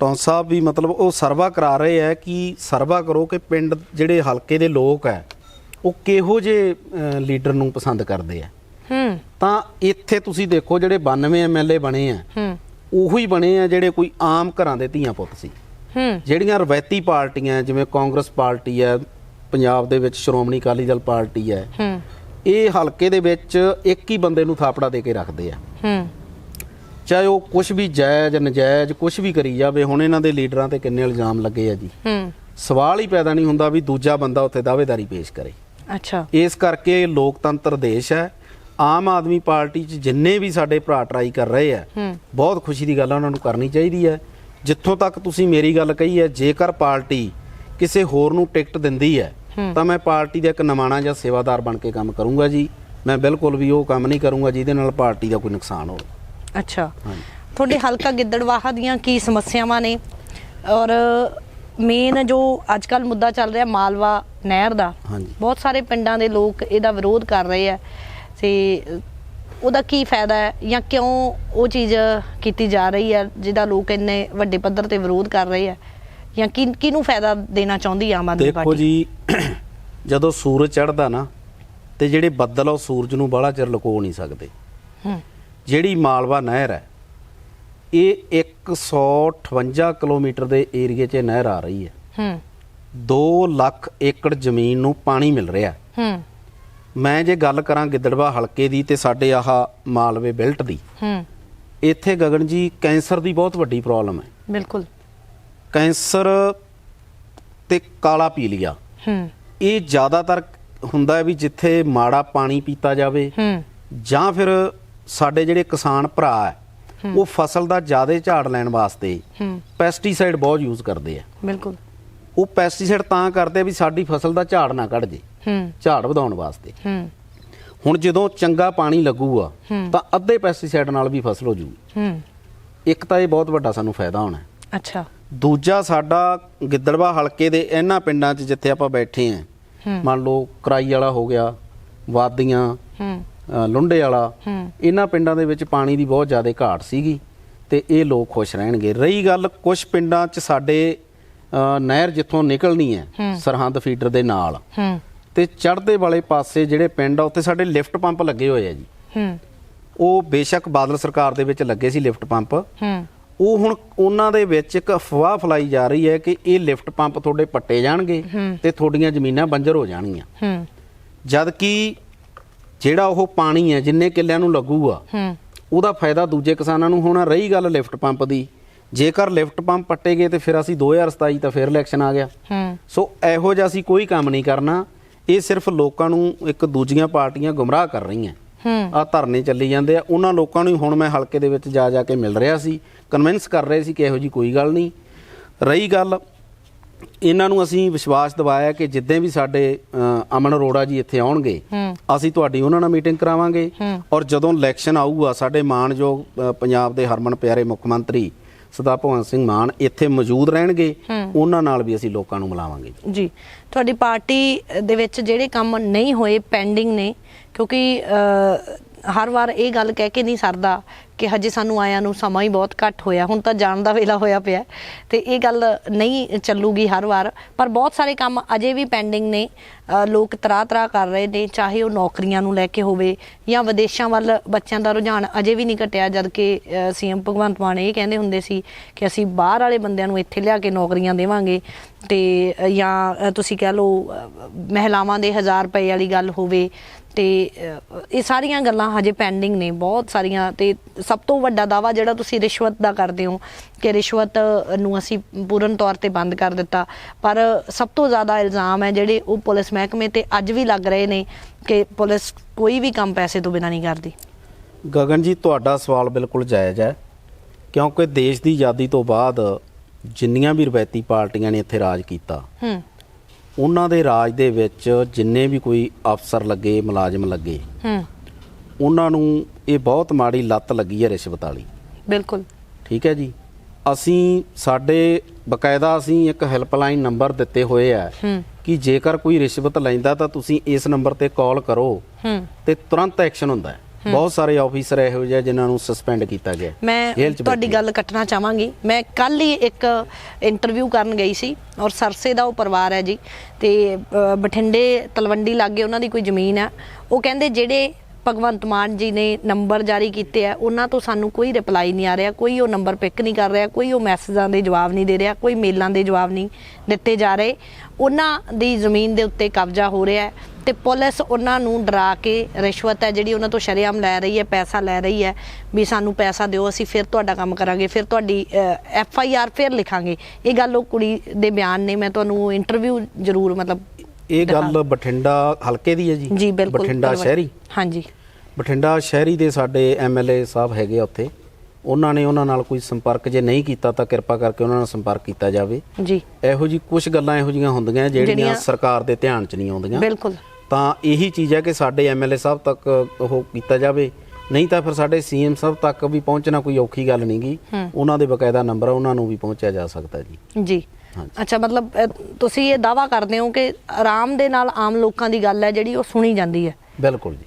ਟੌਂਸ ਸਾਹਿਬ ਵੀ ਮਤਲਬ ਉਹ ਸਰਵਾ ਕਰਾ ਰਹੇ ਹੈ ਕਿ ਸਰਵਾ ਕਰੋ ਕਿ ਪਿੰਡ ਜਿਹੜੇ ਹਲਕੇ ਦੇ ਲੋਕ ਹੈ ਉਹ ਕਿਹੋ ਜੇ ਲੀਡਰ ਨੂੰ ਪਸੰਦ ਕਰਦੇ ਆ ਹੂੰ। ਤਾਂ ਇੱਥੇ ਤੁਸੀਂ ਦੇਖੋ ਜਿਹੜੇ 92 ਐਮਐਲਏ ਬਣੇ ਆ ਹੂੰ। ਉਹੀ ਬਣੇ ਆ ਜਿਹੜੇ ਕੋਈ ਆਮ ਘਰਾਂ ਦੇ ਧੀਆਂ ਪੁੱਤ ਸੀ। ਹੂੰ। ਜਿਹੜੀਆਂ ਰਵਾਇਤੀ ਪਾਰਟੀਆਂ ਜਿਵੇਂ ਕਾਂਗਰਸ ਪਾਰਟੀ ਹੈ ਪੰਜਾਬ ਦੇ ਵਿੱਚ ਸ਼੍ਰੋਮਣੀ ਅਕਾਲੀ ਦਲ ਪਾਰਟੀ ਹੈ ਹੂੰ। ਇਹ ਹਲਕੇ ਦੇ ਵਿੱਚ ਇੱਕ ਹੀ ਬੰਦੇ ਨੂੰ ਥਾਪੜਾ ਦੇ ਕੇ ਰੱਖਦੇ ਆ। ਹੂੰ। ਚਾਹੇ ਉਹ ਕੁਝ ਵੀ ਜਾਇਜ਼ ਨਜਾਇਜ਼ ਕੁਝ ਵੀ ਕਰੀ ਜਾਵੇ ਹੁਣ ਇਹਨਾਂ ਦੇ ਲੀਡਰਾਂ ਤੇ ਕਿੰਨੇ ਇਲਜ਼ਾਮ ਲੱਗੇ ਆ ਜੀ। ਹੂੰ। ਸਵਾਲ ਹੀ ਪੈਦਾ ਨਹੀਂ ਹੁੰਦਾ ਵੀ ਦੂਜਾ ਬੰਦਾ ਉੱਥੇ ਦਾਅਵੇਦਾਰੀ ਪੇਸ਼ ਕਰੇ। ਅੱਛਾ। ਇਸ ਕਰਕੇ ਲੋਕਤੰਤਰ ਦੇਸ਼ ਹੈ ਆਮ ਆਦਮੀ ਪਾਰਟੀ 'ਚ ਜਿੰਨੇ ਵੀ ਸਾਡੇ ਭਰਾ ਟਰਾਈ ਕਰ ਰਹੇ ਆ ਬਹੁਤ ਖੁਸ਼ੀ ਦੀ ਗੱਲ ਆ ਉਹਨਾਂ ਨੂੰ ਕਰਨੀ ਚਾਹੀਦੀ ਹੈ ਜਿੱਥੋਂ ਤੱਕ ਤੁਸੀਂ ਮੇਰੀ ਗੱਲ ਕਹੀ ਹੈ ਜੇਕਰ ਪਾਰਟੀ ਕਿਸੇ ਹੋਰ ਨੂੰ ਟਿਕਟ ਦਿੰਦੀ ਹੈ। ਤਾਂ ਮੈਂ ਪਾਰਟੀ ਦਾ ਇੱਕ ਨਮਾਣਾ ਜਾਂ ਸੇਵਾਦਾਰ ਬਣ ਕੇ ਕੰਮ ਕਰੂੰਗਾ ਜੀ। ਮੈਂ ਬਿਲਕੁਲ ਵੀ ਉਹ ਕੰਮ ਨਹੀਂ ਕਰੂੰਗਾ ਜਿਹਦੇ ਨਾਲ ਪਾਰਟੀ ਦਾ ਕੋਈ ਨੁਕਸਾਨ ਹੋਵੇ। ਅੱਛਾ। ਤੁਹਾਡੇ ਹਲਕਾ ਗਿੱਦੜਵਾਹਾ ਦੀਆਂ ਕੀ ਸਮੱਸਿਆਵਾਂ ਨੇ? ਔਰ ਮੇਨ ਜੋ ਅੱਜ ਕੱਲ ਮੁੱਦਾ ਚੱਲ ਰਿਹਾ ਮਾਲਵਾ ਨਹਿਰ ਦਾ ਬਹੁਤ ਸਾਰੇ ਪਿੰਡਾਂ ਦੇ ਲੋਕ ਇਹਦਾ ਵਿਰੋਧ ਕਰ ਰਹੇ ਆ। ਤੇ ਉਹਦਾ ਕੀ ਫਾਇਦਾ ਹੈ ਜਾਂ ਕਿਉਂ ਉਹ ਚੀਜ਼ ਕੀਤੀ ਜਾ ਰਹੀ ਹੈ ਜਿਹਦਾ ਲੋਕ ਇੰਨੇ ਵੱਡੇ ਪੱਧਰ ਤੇ ਵਿਰੋਧ ਕਰ ਰਹੇ ਆ ਜਾਂ ਕੀ ਕਿਹਨੂੰ ਫਾਇਦਾ ਦੇਣਾ ਚਾਹੁੰਦੀ ਆ ਆਮ ਆਦਮੀ ਦੇਖੋ ਪਾਰਟੀ? ਜੀ ਜਦੋਂ ਸੂਰਜ ਚੜ੍ਹਦਾ ਨਾ ਤੇ ਜਿਹੜੇ ਬੱਦਲ ਉਹ ਸੂਰਜ ਨੂੰ ਬਾਹਲਾ ਚਿਰ ਲੁਕੋ ਨਹੀਂ ਸਕਦੇ। ਹੂੰ। ਜਿਹੜੀ ਮਾਲਵਾ ਨਹਿਰ ਹੈ ਇਹ 158 ਕਿਲੋਮੀਟਰ ਦੇ ਏਰੀਏ 'ਚ ਨਹਿਰ ਆ ਰਹੀ ਹੈ। ਹੂੰ। 2 ਲੱਖ ਏਕੜ ਜ਼ਮੀਨ ਨੂੰ ਪਾਣੀ ਮਿਲ ਰਿਹਾ। ਹੂੰ। ਮੈਂ ਜੇ ਗੱਲ ਕਰਾਂ ਗਿੱਦੜਵਾ ਹਲਕੇ ਦੀ ਤੇ ਸਾਡੇ ਆਹ ਮਾਲਵੇ ਬਿਲਟ ਦੀ ਹੂੰ। ਇੱਥੇ ਗਗਨ ਜੀ ਕੈਂਸਰ ਦੀ ਬਹੁਤ ਵੱਡੀ ਪ੍ਰੋਬਲਮ ਹੈ। ਬਿਲਕੁਲ। ਕੈਂਸਰ ਤੇ ਕਾਲਾ ਪੀਲੀਆ। ਹੂੰ। ਇਹ ਜ਼ਿਆਦਾਤਰ ਹੁੰਦਾ ਹੈ ਵੀ ਜਿੱਥੇ ਮਾੜਾ ਪਾਣੀ ਪੀਤਾ ਜਾਵੇ ਹੂੰ। ਜਾਂ ਫਿਰ ਸਾਡੇ ਜਿਹੜੇ ਕਿਸਾਨ ਭਰਾ ਹੈ ਉਹ ਫਸਲ ਦਾ ਜ਼ਿਆਦਾ ਝਾੜ ਲੈਣ ਵਾਸਤੇ ਹੂੰ। ਪੈਸਟੀਸਾਈਡ ਬਹੁਤ ਯੂਜ਼ ਕਰਦੇ ਆ। ਬਿਲਕੁਲ। ਉਹ ਪੈਸਟੀਸਾਈਡ ਤਾਂ ਕਰਦੇ ਆ ਵੀ ਸਾਡੀ ਫਸਲ ਦਾ ਝਾੜ ਨਾ ਘਟ ਜੇ। ਹੂੰ। ਝਾੜ ਵਧਾਉਣ ਵਾਸਤੇ। ਹੂੰ। ਹੁਣ ਜਦੋਂ ਚੰਗਾ ਪਾਣੀ ਲੱਗੂਗਾ ਤਾਂ ਅੱਧੇ ਪੈਸਟੀਸਾਈਡ ਨਾਲ ਵੀ ਫਸਲ ਹੋ ਜੂਗੀ। ਹੂੰ। ਇੱਕ ਤਾਂ ਇਹ ਬਹੁਤ ਵੱਡਾ ਸਾਨੂੰ ਫਾਇਦਾ ਹੋਣਾ। ਅੱਛਾ। ਦੂਜਾ ਸਾਡਾ ਗਿੱਦੜਵਾ ਹਲਕੇ ਦੇ ਇਹਨਾਂ ਪਿੰਡਾਂ 'ਚ ਜਿੱਥੇ ਆਪਾਂ ਬੈਠੇ ਆਂ ਮੰਨ ਲਓ ਕਰਾਈ ਵਾਲਾ ਹੋ ਗਿਆ ਵਾਦੀਆਂ ਹੂੰ। ਲੁੰਡੇ ਵਾਲਾ ਹੂੰ। ਇਹਨਾਂ ਪਿੰਡਾਂ ਦੇ ਵਿੱਚ ਪਾਣੀ ਦੀ ਬਹੁਤ ਜ਼ਿਆਦਾ ਘਾਟ ਸੀਗੀ ਤੇ ਇਹ ਲੋਕ ਖੁਸ਼ ਰਹਿਣਗੇ। ਰਹੀ ਗੱਲ ਕੁਝ ਪਿੰਡਾਂ 'ਚ ਸਾਡੇ ਨਹਿਰ ਜਿੱਥੋਂ ਨਿਕਲਣੀ ਹੈ। ਸਰਹੰਦ ਫੀਡਰ ਦੇ ਨਾਲ। ਹੂੰ। ਤੇ ਚੜ੍ਹਦੇ ਵਾਲੇ ਪਾਸੇ ਜਿਹੜੇ ਪਿੰਡ ਆ ਉੱਥੇ ਸਾਡੇ ਲਿਫਟ ਪੰਪ ਲੱਗੇ ਹੋਏ ਆ ਜੀ। ਹੂੰ। ਉਹ ਬੇਸ਼ੱਕ ਬਾਦਲ ਸਰਕਾਰ ਦੇ ਵਿੱਚ ਲੱਗੇ ਸੀ ਲਿਫਟ ਪੰਪ। ਹੂੰ। ਉਹ ਹੁਣ ਉਹਨਾਂ ਦੇ ਵਿੱਚ ਇੱਕ ਅਫਵਾਹ ਫਲਾਈ ਜਾ ਰਹੀ ਹੈ ਕਿ ਇਹ ਲਿਫਟ ਪੰਪ ਤੁਹਾਡੇ ਪੱਟੇ ਜਾਣਗੇ ਤੇ ਤੁਹਾਡੀਆਂ ਜ਼ਮੀਨਾਂ ਬੰਜਰ ਹੋ ਜਾਣਗੀਆਂ। ਹੂੰ। ਜਦ ਕਿ ਜਿਹੜਾ ਉਹ ਪਾਣੀ ਹੈ ਜਿੰਨੇ ਕਿੱਲਿਆਂ ਨੂੰ ਲੱਗੂਗਾ ਹੂੰ। ਉਹਦਾ ਫਾਇਦਾ ਦੂਜੇ ਕਿਸਾਨਾਂ ਨੂੰ ਹੋਣਾ ਰਹੀ ਗੱਲ ਲਿਫਟ ਪੰਪ ਦੀ। ਜੇਕਰ ਲਿਫਟ ਪੰਪ ਪੱਟੇ ਗਏ ਤੇ ਫਿਰ ਅਸੀਂ 2027 ਤਾਂ ਫਿਰ ਇਲੈਕਸ਼ਨ ਆ ਗਿਆ। ਹੂੰ। ਸੋ ਇਹੋ ਜਿਹਾ ਅਸੀਂ ਕੋਈ ਕੰਮ ਨਹੀਂ ਕਰਨਾ। ਇਹ ਸਿਰਫ ਲੋਕਾਂ ਨੂੰ ਇੱਕ ਦੂਜੀਆਂ ਪਾਰਟੀਆਂ ਗੁੰਮਰਾਹ ਕਰ ਰਹੀਆਂ। ਆ ਧਰਨੇ ਚੱਲੀ ਜਾਂਦੇ ਆ। ਉਹਨਾਂ ਲੋਕਾਂ ਨੂੰ ਹੁਣ ਮੈਂ ਹਲਕੇ ਦੇ ਵਿੱਚ ਜਾ ਜਾ ਕੇ ਮਿਲ ਰਿਹਾ ਸੀ। ਕਨਵਿੰਸ ਕਰ ਰਹੇ ਸੀ ਕਿ ਇਹੋ ਜੀ ਕੋਈ ਗੱਲ ਨਹੀਂ। ਰਹੀ ਗੱਲ ਇਹਨਾਂ ਨੂੰ ਅਸੀਂ ਵਿਸ਼ਵਾਸ ਦਿਵਾਇਆ ਕਿ ਜਿੱਦਾਂ ਵੀ ਸਾਡੇ ਅਮਨ ਅਰੋੜਾ ਜੀ ਇੱਥੇ ਆਉਣਗੇ ਅਸੀਂ ਤੁਹਾਡੀ ਉਹਨਾਂ ਨਾਲ ਮੀਟਿੰਗ ਕਰਾਵਾਂਗੇ। ਔਰ ਜਦੋਂ ਇਲੈਕਸ਼ਨ ਆਊਗਾ ਸਾਡੇ ਮਾਣਯੋਗ ਅ, ਪੰਜਾਬ ਦੇ ਹਰਮਨ ਪਿਆਰੇ ਮੁੱਖ ਮੰਤਰੀ ਸਰਦਾਰ ਭਗਵੰਤ ਸਿੰਘ ਮਾਨ ਇੱਥੇ ਮੌਜੂਦ ਰਹਿਣਗੇ। ਉਹਨਾਂ ਨਾਲ ਵੀ ਅਸੀਂ ਲੋਕਾਂ ਨੂੰ ਮਿਲਾਵਾਂਗੇ ਜੀ। ਤੁਹਾਡੀ ਪਾਰਟੀ ਦੇ ਵਿੱਚ ਜਿਹੜੇ ਕੰਮ ਨਹੀਂ ਹੋਏ ਪੈਂਡਿੰਗ ਨੇ, ਕਿਉਂਕਿ ਹਰ ਵਾਰ ਇਹ ਗੱਲ ਕਹਿ ਕੇ ਨਹੀਂ ਸਰਦਾ ਕਿ ਹਜੇ ਸਾਨੂੰ ਆਇਆਂ ਨੂੰ ਸਮਾਂ ਹੀ ਬਹੁਤ ਘੱਟ ਹੋਇਆ, ਹੁਣ ਤਾਂ ਜਾਣ ਦਾ ਵੇਲਾ ਹੋਇਆ ਪਿਆ। ਤੇ ਇਹ ਗੱਲ ਨਹੀਂ ਚੱਲੂਗੀ ਹਰ ਵਾਰ, ਪਰ ਬਹੁਤ ਸਾਰੇ ਕੰਮ ਅਜੇ ਵੀ ਪੈਂਡਿੰਗ ਨੇ। ਲੋਕ ਤਰਾ ਤਰਾ ਕਰ ਰਹੇ ਨੇ, ਚਾਹੇ ਉਹ ਨੌਕਰੀਆਂ ਨੂੰ ਲੈ ਕੇ ਹੋਵੇ ਜਾਂ ਵਿਦੇਸ਼ਾਂ ਵੱਲ ਬੱਚਿਆਂ ਦਾ ਰੁਝਾਨ ਅਜੇ ਵੀ ਨਹੀਂ ਘਟਿਆ, ਜਦ ਕਿ ਸੀਐਮ ਭਗਵੰਤ ਮਾਨ ਇਹ ਕਹਿੰਦੇ ਹੁੰਦੇ ਸੀ ਕਿ ਅਸੀਂ ਬਾਹਰ ਵਾਲੇ ਬੰਦਿਆਂ ਨੂੰ ਇੱਥੇ ਲਿਆ ਕੇ ਨੌਕਰੀਆਂ ਦੇਵਾਂਗੇ ਤੇ ਜਾਂ ਤੁਸੀਂ ਕਹਿ ਲਓ ਮਹਿਲਾਵਾਂ ਦੇ 1000 ਰੁਪਏ ਵਾਲੀ ਗੱਲ ਹੋਵੇ ਤੇ ਇਹ ਸਾਰੀਆਂ ਗੱਲਾਂ ਹਜੇ ਪੈਂਡਿੰਗ ਨੇ, ਬਹੁਤ ਸਾਰੀਆਂ ਤੇ ਸਭ ਤੋਂ ਵੱਡਾ ਦਾਵਾ ਜਿਹੜਾ ਤੁਸੀਂ ਰਿਸ਼ਵਤ ਦਾ ਕਰਦੇ ਹੋ ਕਿ ਰਿਸ਼ਵਤ ਨੂੰ ਅਸੀਂ ਪੂਰਨ ਤੌਰ ਤੇ ਬੰਦ ਕਰ ਦਿੱਤਾ। ਪਰ ਸਭ ਤੋਂ ਜ਼ਿਆਦਾ ਇਲਜ਼ਾਮ ਹੈ ਜਿਹੜੇ ਉਹ ਪੁਲਿਸ ਮਹਿਕਮੇ ਤੇ ਅੱਜ ਵੀ ਲੱਗ ਰਹੇ ਨੇ ਕਿ ਪੁਲਿਸ ਕੋਈ ਵੀ ਕੰਮ ਪੈਸੇ ਤੋਂ ਬਿਨਾਂ ਨਹੀਂ ਕਰਦੀ। ਗਗਨ ਜੀ ਤੁਹਾਡਾ ਸਵਾਲ ਬਿਲਕੁਲ ਜਾਇਜ਼ ਹੈ ਕਿਉਂਕਿ ਦੇਸ਼ ਦੀ ਆਜ਼ਾਦੀ ਤੋਂ ਬਾਅਦ ਜਿੰਨੀਆਂ ਵੀ ਰਵਾਇਤੀ ਪਾਰਟੀਆਂ ਨੇ ਇੱਥੇ ਰਾਜ ਕੀਤਾ ਹੂੰ। ਉਹਨਾਂ ਦੇ ਰਾਜ ਦੇ ਵਿੱਚ ਜਿੰਨੇ ਵੀ ਕੋਈ ਅਫਸਰ ਲੱਗੇ ਮੁਲਾਜ਼ਮ ਲੱਗੇ ਹੂੰ। ਉਹਨਾਂ ਨੂੰ ਇਹ ਬਹੁਤ ਮਾੜੀ ਲੱਤ ਲੱਗੀ ਹੈ ਰਿਸ਼ਵਤ ਵਾਲੀ। ਬਿਲਕੁਲ। ਠੀਕ ਹੈ ਜੀ? ਅਸੀਂ ਸਾਡੇ ਬਕਾਇਦਾ ਅਸੀਂ ਇੱਕ ਹੈਲਪਲਾਈਨ ਨੰਬਰ ਦਿੱਤੇ ਹੋਏ ਆ ਕਿ ਜੇਕਰ ਕੋਈ ਰਿਸ਼ਵਤ ਲੈਂਦਾ ਤਾਂ ਤੁਸੀਂ ਇਸ ਨੰਬਰ ਤੇ ਕਾਲ ਕਰੋ ਤੇ ਤੁਰੰਤ ਐਕਸ਼ਨ ਹੁੰਦਾ ਹੈ। ਬਹੁਤ ਸਾਰੇ ਆਫੀਸਰ ਇਹੋ ਜਿਹੇ ਆ ਜਿਨ੍ਹਾਂ ਨੂੰ ਸਸਪੈਂਡ ਕੀਤਾ ਗਿਆ ਮੈਂ ਤੁਹਾਡੀ। ਗੱਲ ਕੱਟਣਾ ਚਾਹਾਂਗੀ। ਮੈਂ ਕੱਲ ਹੀ ਇੱਕ ਇੰਟਰਵਿਊ ਕਰਨ ਗਈ ਸੀ ਔਰ ਸਰਸੇ ਦਾ ਉਹ ਪਰਿਵਾਰ ਹੈ ਜੀ ਤੇ ਬਠਿੰਡੇ ਤਲਵੰਡੀ ਲਾਗੇ ਉਹਨਾਂ ਦੀ ਕੋਈ ਜ਼ਮੀਨ ਹੈ। ਉਹ ਕਹਿੰਦੇ ਜਿਹੜੇ ਭਗਵੰਤ ਮਾਨ ਜੀ ਨੇ ਨੰਬਰ ਜਾਰੀ ਕੀਤੇ ਆ, ਉਹਨਾਂ ਤੋਂ ਸਾਨੂੰ ਕੋਈ ਰਿਪਲਾਈ ਨਹੀਂ ਆ ਰਿਹਾ, ਕੋਈ ਉਹ ਨੰਬਰ ਪਿਕ ਨਹੀਂ ਕਰ ਰਿਹਾ, ਕੋਈ ਉਹ ਮੈਸੇਜਾਂ ਦੇ ਜਵਾਬ ਨਹੀਂ ਦੇ ਰਿਹਾ, ਕੋਈ ਮੇਲਾਂ ਦੇ ਜਵਾਬ ਨਹੀਂ ਦਿੱਤੇ ਜਾ ਰਹੇ। ਉਹਨਾਂ ਦੀ ਜ਼ਮੀਨ ਦੇ ਉੱਤੇ ਕਬਜ਼ਾ ਹੋ ਰਿਹਾ ਹੈ ਤੇ ਪੁਲਿਸ ਉਹਨਾਂ ਨੂੰ ਡਰਾ ਕੇ ਰਿਸ਼ਵਤ ਹੈ, ਜਿਹੜੀ ਉਹਨਾਂ ਤੋਂ ਸ਼ਰੇਆਮ ਲੈ ਰਹੀ ਹੈ, ਪੈਸਾ ਲੈ ਰਹੀ ਹੈ, ਵੀ ਸਾਨੂੰ ਪੈਸਾ ਦਿਓ, ਅਸੀਂ ਫਿਰ ਤੁਹਾਡਾ ਕੰਮ ਕਰਾਂਗੇ, ਫਿਰ ਤੁਹਾਡੀ ਐਫ ਆਈ ਆਰ ਫਿਰ ਲਿਖਾਂਗੇ। ਇਹ ਗੱਲ ਉਹ ਕੁੜੀ ਦੇ ਬਿਆਨ ਨੇ, ਮੈਂ ਤੁਹਾਨੂੰ ਇੰਟਰਵਿਊ ਜ਼ਰੂਰ, ਮਤਲਬ ਇਹ ਗੱਲ ਬਠਿੰਡਾ ਹਲਕੇ ਦੀ ਹੈ ਜੀ? ਜੀ ਬਿਲਕੁਲ ਬਠਿੰਡਾ ਸ਼ਹਿਰੀ? ਹਾਂਜੀ। ਬਠਿੰਡਾ ਸ਼ਹਿਰੀ ਦੇ ਸਾਡੇ ਐਮਐਲਏ ਸਾਹਿਬ ਹੈਗੇ ਆ ਉੱਥੇ। ਉਹਨਾਂ ਨੇ ਉਹਨਾਂ ਨਾਲ ਕੋਈ ਸੰਪਰਕ ਜੇ ਨਹੀਂ ਕੀਤਾ ਤਾਂ ਕਿਰਪਾ ਕਰਕੇ ਉਹਨਾਂ ਨਾਲ ਸੰਪਰਕ ਕੀਤਾ ਜਾਵੇ। ਜੀ। ਇਹੋ ਜੀ ਕੁਝ ਗੱਲਾਂ ਇਹੋ ਜੀਆਂ ਹੁੰਦੀਆਂ ਜਿਹੜੀਆਂ ਸਰਕਾਰ ਦੇ ਧਿਆਨ 'ਚ ਨਹੀਂ ਆਉਂਦੀਆਂ। ਬਿਲਕੁਲ। ਤਾਂ ਇਹੀ ਚੀਜ਼ ਹੈ ਕਿ ਸਾਡੇ ਐਮਐਲਏ ਸਾਹਿਬ ਤੱਕ ਉਹ ਕੀਤਾ ਜਾਵੇ। ਨਹੀਂ ਤਾਂ ਫਿਰ ਸਾਡੇ ਸੀਐਮ ਸਾਹਿਬ ਤੱਕ ਵੀ ਪਹੁੰਚਣਾ ਕੋਈ ਔਖੀ ਗੱਲ ਨਹੀਂਗੀ ਉਹਨਾਂ ਦੇ ਬਕਾਇਦਾ ਨੰਬਰ ਆ ਉਹਨਾਂ ਨੂੰ ਵੀ ਪਹੁੰਚਿਆ ਜਾ ਸਕਦਾ ਜੀ। ਜੀ। ਅੱਛਾ ਮਤਲਬ ਤੁਸੀਂ ਇਹ ਦਾਵਾ ਕਰਦੇ ਹੋ ਕਿ ਆਰਾਮ ਦੇ ਨਾਲ ਆਮ ਲੋਕਾਂ ਦੀ ਗੱਲ ਹੈ ਜਿਹੜੀ ਉਹ ਸੁਣੀ ਜਾਂਦੀ ਹੈ? ਬਿਲਕੁਲ ਜੀ।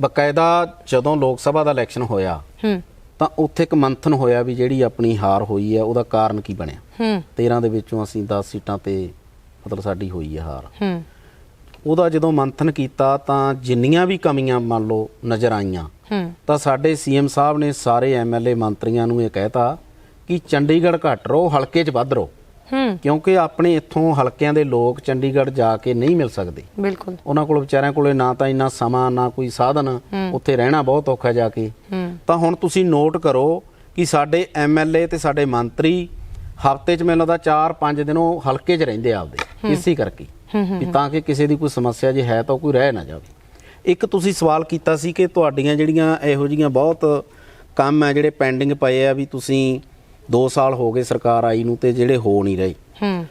ਬਕਾਇਦਾ ਜਦੋਂ ਲੋਕ ਸਭਾ ਦਾ ਇਲੈਕਸ਼ਨ ਹੋਇਆ ਹੂੰ। ਤਾਂ ਉੱਥੇ ਇੱਕ ਮੰਥਨ ਹੋਇਆ ਵੀ ਜਿਹੜੀ ਆਪਣੀ ਹਾਰ ਹੋਈ ਹੈ ਉਹਦਾ ਕਾਰਨ ਕੀ ਬਣਿਆ? ਹੂੰ। 13 ਦੇ ਵਿੱਚੋਂ ਅਸੀਂ 10 ਸੀਟਾਂ ਤੇ ਮਤਲਬ ਸਾਡੀ ਹੋਈ ਹੈ ਹਾਰ। ਹੂੰ। ਉਹਦਾ ਜਦੋਂ ਮੰਥਨ ਕੀਤਾ ਤਾਂ ਜਿੰਨੀਆਂ ਵੀ ਕਮੀਆਂ ਮੰਨ ਲਓ ਨਜ਼ਰ ਆਈਆਂ ਹੂੰ। ਤਾਂ ਸਾਡੇ ਸੀਐਮ ਸਾਹਿਬ ਨੇ ਸਾਰੇ ਐਮਐਲਏ ਮੰਤਰੀਆਂ ਨੂੰ ਇਹ ਕਹਿਤਾ ਕਿ ਚੰਡੀਗੜ੍ਹ ਘੱਟ ਰਹੋ ਹਲਕੇ 'ਚ ਵੱਧ ਹੂੰ ਕਿਉਂਕਿ ਆਪਣੇ ਇੱਥੋਂ ਹਲਕਿਆਂ ਦੇ ਲੋਕ ਚੰਡੀਗੜ੍ਹ ਜਾ ਕੇ ਨਹੀਂ ਮਿਲ ਸਕਦੇ। ਬਿਲਕੁਲ। ਉਹਨਾਂ ਕੋਲ ਵਿਚਾਰਿਆਂ ਕੋਲੇ ਨਾ ਤਾਂ ਇੰਨਾ ਸਮਾਂ ਨਾ ਕੋਈ ਸਾਧਨ ਉੱਥੇ ਰਹਿਣਾ ਬਹੁਤ ਔਖਾ ਜਾ ਕੇ। ਤਾਂ ਹੁਣ ਤੁਸੀਂ ਨੋਟ ਕਰੋ ਕਿ ਸਾਡੇ ਐਮਐਲਏ ਤੇ ਸਾਡੇ ਮੰਤਰੀ ਹਫ਼ਤੇ 'ਚ ਮੈਨੂੰ ਲੱਗਦਾ 4-5 ਦਿਨ ਉਹ ਹਲਕੇ 'ਚ ਰਹਿੰਦੇ ਆ ਆਪਦੇ ਇਸੇ ਕਰਕੇ। ਵੀ ਤਾਂ ਕਿ ਕਿਸੇ ਦੀ ਕੋਈ ਸਮੱਸਿਆ ਜੇ ਹੈ ਤਾਂ ਕੋਈ ਰਹਿ ਨਾ ਜਾਵੇ। ਇੱਕ ਤੁਸੀਂ ਸਵਾਲ ਕੀਤਾ ਸੀ ਕਿ ਤੁਹਾਡੀਆਂ ਜਿਹੜੀਆਂ ਇਹੋ ਜੀਆਂ ਬਹੁਤ ਕੰਮ ਹੈ ਜਿਹੜੇ ਪੈਂਡਿੰਗ ਪਏ ਆ ਵੀ ਤੁਸੀਂ 2 ਸਾਲ ਹੋ ਗਏ ਸਰਕਾਰ ਆਈ ਨੂੰ ਤੇ ਜਿਹੜੇ ਹੋ ਨਹੀਂ ਰਹੇ। ਹੂੰ।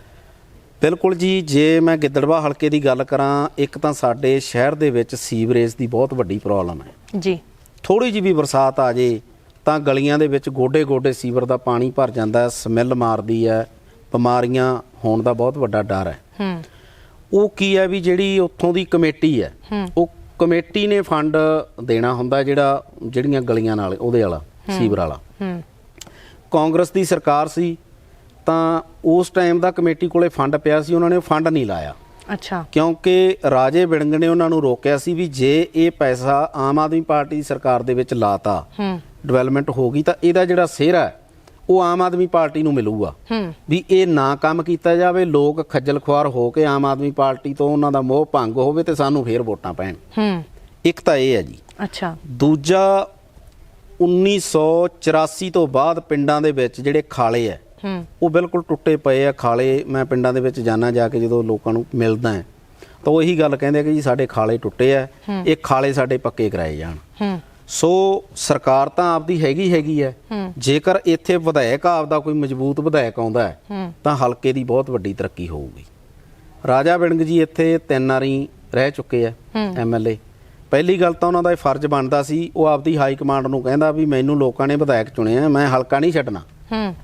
ਬਿਲਕੁਲ ਜੀ ਜੇ ਮੈਂ ਗਿੱਦੜਵਾ ਹਲਕੇ ਦੀ ਗੱਲ ਕਰਾਂ ਇੱਕ ਤਾਂ ਸਾਡੇ ਸ਼ਹਿਰ ਦੇ ਵਿੱਚ ਸੀਵਰੇਜ ਦੀ ਬਹੁਤ ਵੱਡੀ ਪ੍ਰੋਬਲਮ ਹੈ। ਜੀ। ਥੋੜੀ ਜਿਹੀ ਵੀ ਬਰਸਾਤ ਆ ਜੇ ਤਾਂ ਗਲੀਆਂ ਦੇ ਵਿੱਚ ਗੋਡੇ-ਗੋਡੇ ਸੀਵਰ ਦਾ ਪਾਣੀ ਭਰ ਜਾਂਦਾ ਹੈ ਸਮੈਲ ਮਾਰਦੀ ਹੈ ਬਿਮਾਰੀਆਂ ਹੋਣ ਦਾ ਬਹੁਤ ਵੱਡਾ ਡਰ ਹੈ। ਹੂੰ। ਉਹ ਕੀ ਹੈ ਵੀ ਜਿਹੜੀ ਉੱਥੋਂ ਦੀ ਕਮੇਟੀ ਹੈ ਉਹ ਕਮੇਟੀ ਨੇ ਫੰਡ ਦੇਣਾ ਹੁੰਦਾ ਜਿਹੜਾ ਜਿਹੜੀਆਂ ਗਲੀਆਂ ਨਾਲ ਉਹਦੇ ਵਾਲਾ ਸੀਵਰ ਵਾਲਾ। ਹੂੰ। ਕਾਂਗਰਸ ਦੀ ਸਰਕਾਰ ਸੀ ਤਾਂ ਉਸ ਟਾਈਮ ਦਾ ਕਮੇਟੀ ਕੋਲੇ ਫੰਡ ਪਿਆ ਸੀ ਉਹਨਾਂ ਨੇ ਉਹ ਫੰਡ ਨਹੀਂ ਲਾਇਆ। ਅੱਛਾ। ਕਿਉਂਕਿ ਰਾਜੇ ਵਿੜੰਗ ਨੇ ਉਹਨਾਂ ਨੂੰ ਰੋਕਿਆ ਸੀ ਵੀ ਜੇ ਇਹ ਪੈਸਾ ਆਮ ਆਦਮੀ ਪਾਰਟੀ ਦੀ ਸਰਕਾਰ ਦੇ ਵਿੱਚ ਲਾਤਾ ਹੂੰ। ਡਿਵੈਲਪਮੈਂਟ ਹੋ ਗਈ ਤਾਂ ਇਹਦਾ ਜਿਹੜਾ ਸਿਹਰਾ ਉਹ ਆਮ ਆਦਮੀ ਪਾਰਟੀ ਨੂੰ ਮਿਲੂਗਾ। ਹੂੰ। ਵੀ ਇਹ ਨਾ ਕੰਮ ਕੀਤਾ ਜਾਵੇ ਲੋਕ ਖੱਜਲ ਖੁਆਰ ਹੋ ਕੇ ਆਮ ਆਦਮੀ ਪਾਰਟੀ ਤੋਂ ਉਹਨਾਂ ਦਾ ਮੋਹ ਭੰਗ ਹੋਵੇ ਤੇ ਸਾਨੂੰ ਫੇਰ ਵੋਟਾਂ ਪੈਣ। ਹੂੰ। ਇੱਕ ਤਾਂ ਇਹ ਹੈ ਜੀ। ਅੱਛਾ। ਦੂਜਾ 1984 ਤੋਂ ਬਾਅਦ ਪਿੰਡਾਂ ਦੇ ਵਿੱਚ ਜਿਹੜੇ ਖਾਲੇ ਹੂੰ। ਉਹ ਬਿਲਕੁਲ ਟੁੱਟੇ ਪਏ ਆ ਖਾਲੇ ਮੈਂ ਪਿੰਡਾਂ ਦੇ ਵਿੱਚ ਜਾਣਾ ਜਾ ਕੇ ਜਦੋਂ ਲੋਕਾਂ ਨੂੰ ਮਿਲਦਾ ਹੈ ਤਾਂ ਉਹ ਇਹੀ ਗੱਲ ਕਹਿੰਦੇ ਆ ਕਿ ਜੀ ਸਾਡੇ ਖਾਲੇ ਟੁੱਟੇ ਆ ਇਹ ਖਾਲੇ ਸਾਡੇ ਪੱਕੇ ਕਰਾਏ ਜਾਣ। ਸੋ ਸਰਕਾਰ ਤਾਂ ਆਪਦੀ ਹੈਗੀ ਹੈਗੀ ਹੈ। ਜੇਕਰ ਇੱਥੇ ਵਿਧਾਇਕ ਆਪਦਾ ਕੋਈ ਮਜ਼ਬੂਤ ਵਿਧਾਇਕ ਆਉਂਦਾ ਹੈ ਤਾਂ ਹਲਕੇ ਦੀ ਬਹੁਤ ਵੱਡੀ ਤਰੱਕੀ ਹੋਊਗੀ। ਰਾਜਾ ਵਿੜੰਗ ਜੀ ਇੱਥੇ ਤਿੰਨ ਵਾਰੀ ਰਹਿ ਚੁੱਕੇ ਆ ਐਮਐਲਏ ਪਹਿਲੀ ਗੱਲ ਤਾਂ ਉਹਨਾਂ ਦਾ ਇਹ ਫਰਜ਼ ਬਣਦਾ ਸੀ ਉਹ ਆਪਦੀ ਹਾਈ ਕਮਾਂਡ ਨੂੰ ਕਹਿੰਦਾ ਵੀ ਮੈਨੂੰ ਲੋਕਾਂ ਨੇ ਵਿਧਾਇਕ ਚੁਣਿਆ ਮੈਂ ਹਲਕਾ ਨਹੀਂ ਛੱਡਣਾ। ਹੂੰ।